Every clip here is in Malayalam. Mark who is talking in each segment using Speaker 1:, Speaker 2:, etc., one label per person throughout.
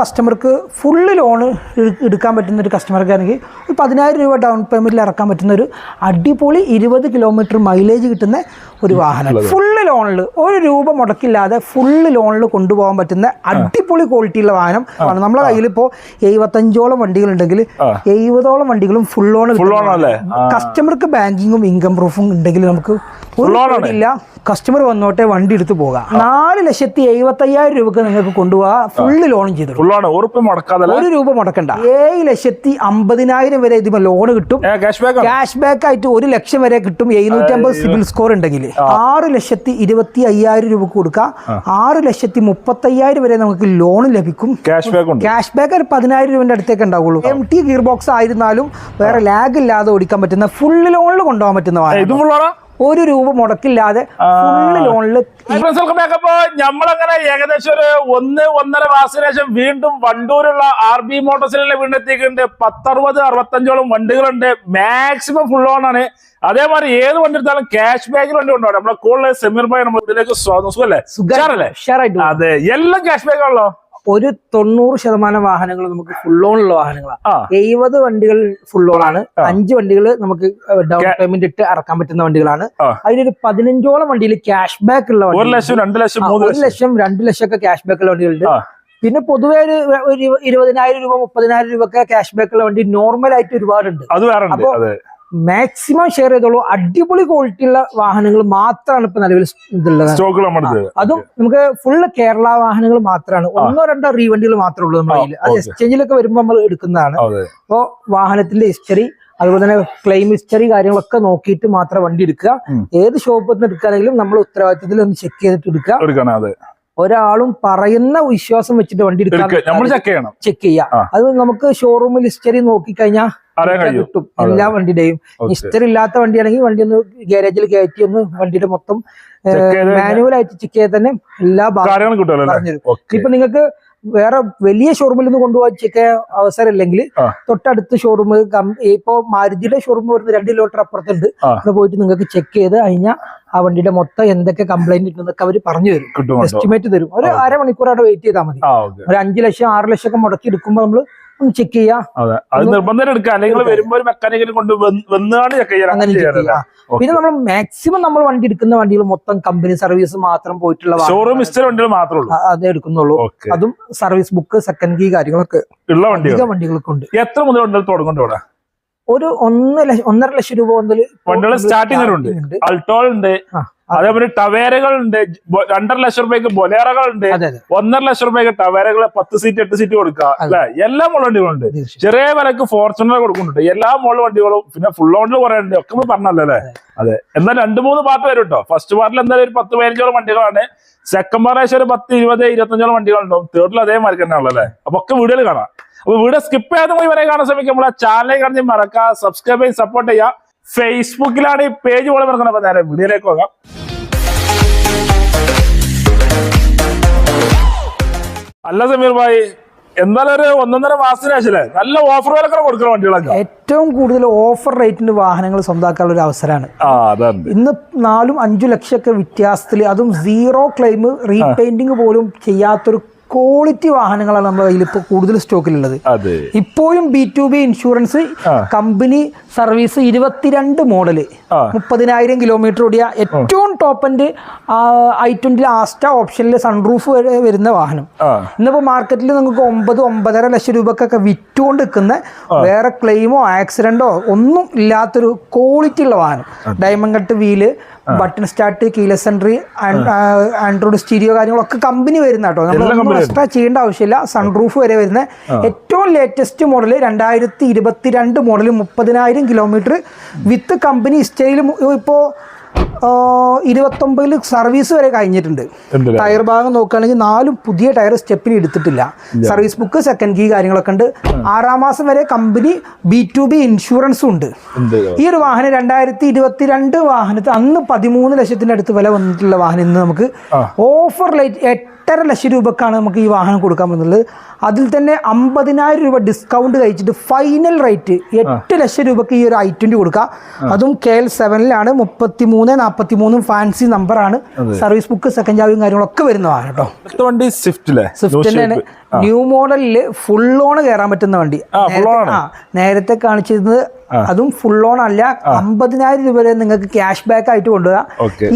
Speaker 1: കസ്റ്റമർക്ക് ഫുള്ള് ലോണ് എടുക്കാൻ പറ്റുന്ന ഒരു കസ്റ്റമർക്കാണെങ്കിൽ ഒരു പതിനായിരം രൂപ ഡൗൺ പേയ്മെന്റിൽ ഇറക്കാൻ പറ്റുന്ന ഒരു അടിപൊളി ഇരുപത് കിലോമീറ്റർ മൈലേജ് കിട്ടുന്ന ഒരു വാഹനം. ഫുള്ള് ലോണിൽ ഒരു രൂപ മുടക്കില്ലാതെ ഫുള്ള് ലോണിൽ കൊണ്ടുപോകാൻ പറ്റുന്ന അടിപൊളി ക്വാളിറ്റിയുള്ള വാഹനം. ആണ് നമ്മളെ കയ്യിൽ ഇപ്പോൾ എഴുപത്തഞ്ചോളം വണ്ടികളുണ്ടെങ്കിൽ എഴുപതോളം വണ്ടികളും ഫുൾ ലോൺ? കസ്റ്റമർക്ക് ബാങ്കിങ്ങും ഇൻകം പ്രൂഫും ഉണ്ടെങ്കിൽ നമുക്ക് ഒരു. പേടിയില്ല. കസ്റ്റമർ വന്നോട്ടെ വണ്ടി എടുത്ത് പോകാം. നാല് ലക്ഷത്തി എഴുപത്തയ്യായിരം രൂപക്ക് നിങ്ങൾക്ക് കൊണ്ടുപോകാം. ഫുള്ള് ലോണും ചെയ്തു
Speaker 2: ഫുള്ളാണ്. ഉറപ്പ് മുടക്കാതെ
Speaker 1: ഒരു രൂപ മുടക്കണ്ട ഏഴ് ലക്ഷത്തി അമ്പതിനായിരം വരെ ഇതിമ ലോൺ കിട്ടും.
Speaker 2: ക്യാഷ് ബാക്ക്
Speaker 1: ക്യാഷ് ബാക്ക് ആയിട്ട് ഒരു ലക്ഷം വരെ കിട്ടും. എഴുന്നൂറ്റി അമ്പത് സിബിൽ സ്കോർ ഉണ്ടെങ്കിൽ. ആറ് ലക്ഷത്തി ഇരുപത്തി അയ്യായിരം രൂപക്ക് കൊടുക്കാം. ആറ് ലക്ഷത്തി മുപ്പത്തി അയ്യായിരം വരെ നമുക്ക് ലോൺ ലഭിക്കും.
Speaker 2: ക്യാഷ് ബാക്ക്
Speaker 1: ക്യാഷ് ബാക്ക് ഒരു പതിനായിരം രൂപന്റെ അടുത്തേക്ക് ഉണ്ടാവുള്ളൂ. എം ടി ഗിയർ ബോക്സ് ആയിരുന്നാലും വേറെ ലാഗ് ഇല്ലാതെ ഓടിക്കാൻ പറ്റുന്ന ഫുൾ ലോണിൽ കൊണ്ടുപോകാൻ പറ്റുന്ന വാഹനം
Speaker 2: ഇത് ഫുള്ളാണോ
Speaker 1: ഒരു രൂപ മുടക്കില്ലാതെ ഫുൾ ലോണിൽ
Speaker 2: നമ്മളങ്ങനെ ഏകദേശം ഒരു ഒന്ന് ഒന്നര മാസത്തിന് ശേഷം വീണ്ടും വണ്ടൂരുള്ള ആർ ബി മോട്ടോഴ്സിലെ വീണ്ടെത്തിയിട്ടുണ്ട്. പത്തറുപത് അറുപത്തഞ്ചോളം വണ്ടികളുണ്ട്. മാക്സിമം ഫുൾ ഓൺ ആണ്. അതേമാതിരി ഏത് വണ്ടി എടുത്താലും ക്യാഷ് ബാക്കിൽ വണ്ടി കൊണ്ടുപോകണം നമ്മളെ കൂടുതൽ സെമീർ ഭായി നമ്മൾ ഇതിലേക്ക് സ്വാഗതം. സുഖല്ലേ? അതെ. എല്ലാം ക്യാഷ് ബാക്ക് ആണല്ലോ?
Speaker 1: ഒരു തൊണ്ണൂറ് ശതമാനം വാഹനങ്ങൾ നമുക്ക് ഫുൾ ഓണുള്ള വാഹനങ്ങളാണ് എഴുപത് വണ്ടികൾ ഫുൾ ലോൺ ആണ്. അഞ്ച് വണ്ടികൾ നമുക്ക് ഡൗൺ പേയ്മെന്റ് ഇട്ട് ഇറക്കാൻ പറ്റുന്ന വണ്ടികളാണ്. അതിലൊരു പതിനഞ്ചോളം വണ്ടിയിൽ ക്യാഷ് ബാക്ക് ഉള്ള
Speaker 2: ഒരു ലക്ഷം രണ്ട് ലക്ഷം
Speaker 1: ഒരു
Speaker 2: ലക്ഷം.
Speaker 1: രണ്ട് ലക്ഷം ഒക്കെ ക്യാഷ് ബാക്ക് ഉള്ള വണ്ടികളുണ്ട്. പിന്നെ പൊതുവേ ഒരു ഒരു ഇരു- ഇരുപതിനായിരം രൂപ മുപ്പതിനായിരം രൂപ ഒക്കെ ക്യാഷ് ബാക്ക് ഉള്ള വണ്ടി നോർമൽ ആയിട്ട് ഒരുപാടുണ്ട്.
Speaker 2: അത് വേറെ ഉണ്ട്
Speaker 1: അപ്പൊ- മാക്സിമം ഷെയർ ചെയ്തോളൂ അടിപൊളി ക്വാളിറ്റി ഉള്ള വാഹനങ്ങൾ മാത്രമാണ് ഇപ്പൊ നിലവിൽ ഇതുള്ളത്. അതും നമുക്ക് ഫുള്ള് കേരള വാഹനങ്ങൾ മാത്രമാണ്. ഒന്നോ രണ്ടോ റീവണ്ടികൾ മാത്രമേ ഉള്ളൂ നമ്മുടെ കയ്യിൽ അത് എക്സ്ചേഞ്ചിലൊക്കെ വരുമ്പോൾ നമ്മൾ എടുക്കുന്നതാണ്.
Speaker 2: അപ്പോ
Speaker 1: അപ്പോൾ വാഹനത്തിന്റെ ഹിസ്റ്ററി അതുപോലെ തന്നെ ക്ലെയിം ഹിസ്റ്ററി കാര്യങ്ങളൊക്കെ നോക്കിയിട്ട് മാത്രം വണ്ടി എടുക്കുക. ഏത് ഷോപ്പിൽ നിന്ന് എടുക്കുകയാണെങ്കിലും നമ്മൾ ഉത്തരവാദിത്തത്തിൽ ഒന്ന് ചെക്ക് ചെയ്തിട്ട് എടുക്കുക. ഒരാളും പറയുന്ന വിശ്വാസം വെച്ചിട്ട് വണ്ടി
Speaker 2: എടുക്ക
Speaker 1: എടുക്കാൻ
Speaker 2: ചെക്ക്
Speaker 1: ചെയ്യാം. അത് നമുക്ക് ഷോറൂമിൽ ഹിസ്റ്ററി നോക്കിക്കഴിഞ്ഞാൽ കിട്ടും. എല്ലാ വണ്ടിയുടെയും. ഹിസ്റ്ററി ഇല്ലാത്ത വണ്ടിയാണെങ്കിൽ വണ്ടി ഒന്ന് ഗാരേജിൽ കയറ്റി ഒന്ന് വണ്ടിയുടെ മൊത്തം മാനുവൽ ആയിട്ട് ചെക്ക് ചെയ്യാൻ തന്നെ എല്ലാ
Speaker 2: അല്ലേ?
Speaker 1: ഇപ്പൊ നിങ്ങൾക്ക് വേറെ വലിയ ഷോറൂമിൽ നിന്ന് കൊണ്ടുപോകാൻ അവസരം ഇല്ലെങ്കിൽ. തൊട്ടടുത്ത് ഷോറൂം ഇപ്പൊ മാരുതിയുടെ ഷോറൂം വരുന്ന രണ്ട് കിലോമീറ്റർ അപ്പുറത്തുണ്ട്.
Speaker 2: അത്
Speaker 1: അവിടെ പോയിട്ട് നിങ്ങൾക്ക് ചെക്ക് ചെയ്ത് കഴിഞ്ഞാൽ ആ വണ്ടിയുടെ മൊത്തം എന്തൊക്കെ കംപ്ലൈന്റ് ഉണ്ടെന്നൊക്കെ അവർ പറഞ്ഞു തരും. എസ്റ്റിമേറ്റ് തരും. ഒരു. അരമണിക്കൂർ അവിടെ വെയിറ്റ് ചെയ്താൽ മതി. ഒരു അഞ്ചു ലക്ഷം ആറ് ലക്ഷം ഒക്കെ മുടക്കി എടുക്കുമ്പോൾ നമ്മൾ ഒന്ന് ചെക്ക് ചെയ്യാം.
Speaker 2: അതെ. അത് നിർബന്ധം എടുക്കുക. അല്ലെങ്കിൽ വരുമ്പോൾ ഒരു കൊണ്ട് വന്നാണ് ചെക്ക്
Speaker 1: ചെയ്യാം. പിന്നെ നമ്മൾ മാക്സിമം നമ്മൾ വണ്ടി എടുക്കുന്ന വണ്ടികൾ മൊത്തം കമ്പനി സർവീസ് മാത്രം പോയിട്ടുള്ള
Speaker 2: ഷോറൂം വണ്ടികൾ മാത്രമേ
Speaker 1: അതേ എടുക്കുന്നുള്ളൂ. അതും സർവീസ് ബുക്ക് സെക്കൻഡ് കീ കാര്യങ്ങളൊക്കെ
Speaker 2: ഉള്ള വണ്ടികൾ.
Speaker 1: അധികം വണ്ടികൾക്ക് ഉണ്ട്.
Speaker 2: എത്ര മുതൽ വണ്ടികൾ തുടങ്ങുന്നുണ്ട്
Speaker 1: ഒരു ഒന്ന് ലക്ഷം ഒന്നര ലക്ഷം രൂപ മുതൽ
Speaker 2: വണ്ടികൾ ഉണ്ട്.
Speaker 1: ഉണ്ട്.
Speaker 2: അൾട്ടോൾ ഉണ്ട്. അതേപോലെ ടവേരകൾ ഉണ്ട് ബൊ- രണ്ടര ലക്ഷം രൂപയ്ക്ക് ബൊലേറകൾ ഉണ്ട്
Speaker 1: അതെ അതെ.
Speaker 2: ഒന്നര ലക്ഷം രൂപയ്ക്ക് ടവേരകൾ പത്ത് സീറ്റ് എട്ട് സീറ്റ് കൊടുക്കുക. അല്ലെ? എല്ലാ മോൾ വണ്ടികളുണ്ട്. ചെറിയ വിലക്ക് ഫോർച്യൂണർ കൊടുക്കുന്നുണ്ട്. എല്ലാ മോൾ വണ്ടികളും പിന്നെ ഫുൾ ഓണിൽ കുറെ ഉണ്ട്. ഒക്കെ പറഞ്ഞല്ലോ അല്ലെ? അതെ. എന്നാൽ രണ്ടു മൂന്ന് പാർട്ട് വരും കേട്ടോ ഫസ്റ്റ് പാർട്ടിൽ എന്തായാലും ഒരു പത്ത് പതിനഞ്ചോളം വണ്ടികളാണ്. സെക്കൻഡ് പാർട്ട് ഏകദേശം ഒരു പത്ത് ഇരുപത് ഇരുപത്തഞ്ചോളം വണ്ടികളുണ്ടാവും. തേർഡിൽ അതേമാതിരി തന്നെ ഉള്ളത് അല്ലേ? അപ്പൊ ഒക്കെ വീഡിയോയിൽ കാണാം. അപ്പൊ വീഡിയോ സ്കിപ്പ് ചെയ്യാതെ പോയി വരെ കാണാൻ ശ്രമിക്കുമ്പോൾ ആ ചാനലിൽ കാണി മറക്കുക സബ്സ്ക്രൈബ് ചെയ്ത് സപ്പോർട്ട് ചെയ്യുക. ഫേസ്ബുക്കിലാണ് ഈ പേജ് പോലെ നടക്കുന്നത് അപ്പൊ നേരെ വീഡിയോയിലേക്ക് പോകാം. അല്ല സമീർ ഭായി എന്തായാലും ഒരു ഒന്നൊന്നര മാസത്തിന് ശേഷം നല്ല ഓഫർ വിലക്കെ കൊടുക്കുന്ന വണ്ടികളൊക്കെ.
Speaker 1: ഏറ്റവും കൂടുതൽ ഓഫർ റേറ്റിന് വാഹനങ്ങൾ സ്വന്തമാക്കാനുള്ള ഒരു അവസരമാണ്. ഇന്ന് നാലും അഞ്ചു ലക്ഷമൊക്കെ വ്യത്യാസത്തിൽ അതും സീറോ ക്ലെയിം റീപെയിന്റിങ് പോലും ചെയ്യാത്തൊരു ക്വാളിറ്റി വാഹനങ്ങളാണ് നമ്മുടെ കയ്യിൽ ഇപ്പോൾ കൂടുതൽ സ്റ്റോക്കിലുള്ളത് ഇപ്പോഴും B to B insurance company service ഇരുപത്തിരണ്ട്
Speaker 2: മോഡൽ.
Speaker 1: മുപ്പതിനായിരം കിലോമീറ്റർ ഓടിയ ഏറ്റവും top end i twenty last ഓപ്ഷനിൽ സൺറൂഫ് വരെ വരുന്ന വാഹനം. ഇന്നിപ്പോൾ മാർക്കറ്റിൽ നിങ്ങൾക്ക് ഒമ്പത് ഒമ്പതര ലക്ഷം രൂപക്കൊക്കെ വിറ്റുകൊണ്ട് നിൽക്കുന്ന വേറെ ക്ലെയിമോ ആക്സിഡന്റോ ഒന്നും ഇല്ലാത്തൊരു ക്വാളിറ്റി ഉള്ള വാഹനം. Diamond cut wheel button start keyless entry Android stereo കാര്യങ്ങളൊക്കെ കമ്പനി വരുന്ന കേട്ടോ. നമ്മൾ എക്സ്ട്രാ ചെയ്യേണ്ട ആവശ്യമില്ല. സൺറൂഫ് വരെ വരുന്ന. ഏറ്റവും ലേറ്റസ്റ്റ് മോഡൽ രണ്ടായിരത്തി ഇരുപത്തിരണ്ട് മോഡൽ മുപ്പതിനായിരം കിലോമീറ്റർ വിത്ത് കമ്പനി സ്റ്റൈൽ ഇപ്പോൾ ഇരുപത്തൊമ്പതിൽ സർവീസ് വരെ കഴിഞ്ഞിട്ടുണ്ട്. ടയർ ഭാഗം നോക്കുകയാണെങ്കിൽ നാലും പുതിയ ടയർ സ്റ്റെപ്പിന് എടുത്തിട്ടില്ല. സർവീസ് ബുക്ക് സെക്കൻഡ് കീ കാര്യങ്ങളൊക്കെ ഉണ്ട്. ആറാം മാസം വരെ കമ്പനി ബി ടു ബി ഇൻഷുറൻസും ഉണ്ട്. ഈ ഒരു വാഹനം രണ്ടായിരത്തി ഇരുപത്തിരണ്ട് വാഹനത്തിൽ അന്ന് പതിമൂന്ന് ലക്ഷത്തിന്റെ അടുത്ത് വില വന്നിട്ടുള്ള വാഹനം ഇന്ന് നമുക്ക് ഓഫർ ലൈറ്റ് എട്ടര ലക്ഷം രൂപക്കാണ് നമുക്ക് ഈ വാഹനം കൊടുക്കാൻ പറ്റുന്നത്. അതിൽ തന്നെ അമ്പതിനായിരം രൂപ ഡിസ്കൗണ്ട് കഴിച്ചിട്ട് ഫൈനൽ റേറ്റ് എട്ട് ലക്ഷം രൂപക്ക് ഈ ഒരു ഐ ട്വന്റി കൊടുക്കാം. അതും കെ എൽ സെവനിലാണ് മുപ്പത്തി മൂന്ന് നാൽപ്പത്തി മൂന്നും ഫാൻസി നമ്പറാണ് സർവീസ് ബുക്ക് സെക്കൻഡ് ചാവിയും കാര്യങ്ങളൊക്കെ വരുന്നതാണ് കേട്ടോ.
Speaker 2: വണ്ടി സ്വിഫ്റ്റിലെ
Speaker 1: സ്വിഫ്റ്റിന്റെ ന്യൂ മോഡലിൽ ഫുൾ ഓൺ കയറാൻ പറ്റുന്ന വണ്ടി. നേരത്തെ കാണിച്ചിരുന്നത് അതും ഫുൾ ഓൺ അല്ല. അമ്പതിനായിരം രൂപ വരെ നിങ്ങൾക്ക് ക്യാഷ് ബാക്ക് ആയിട്ട് കൊണ്ടുപോകാം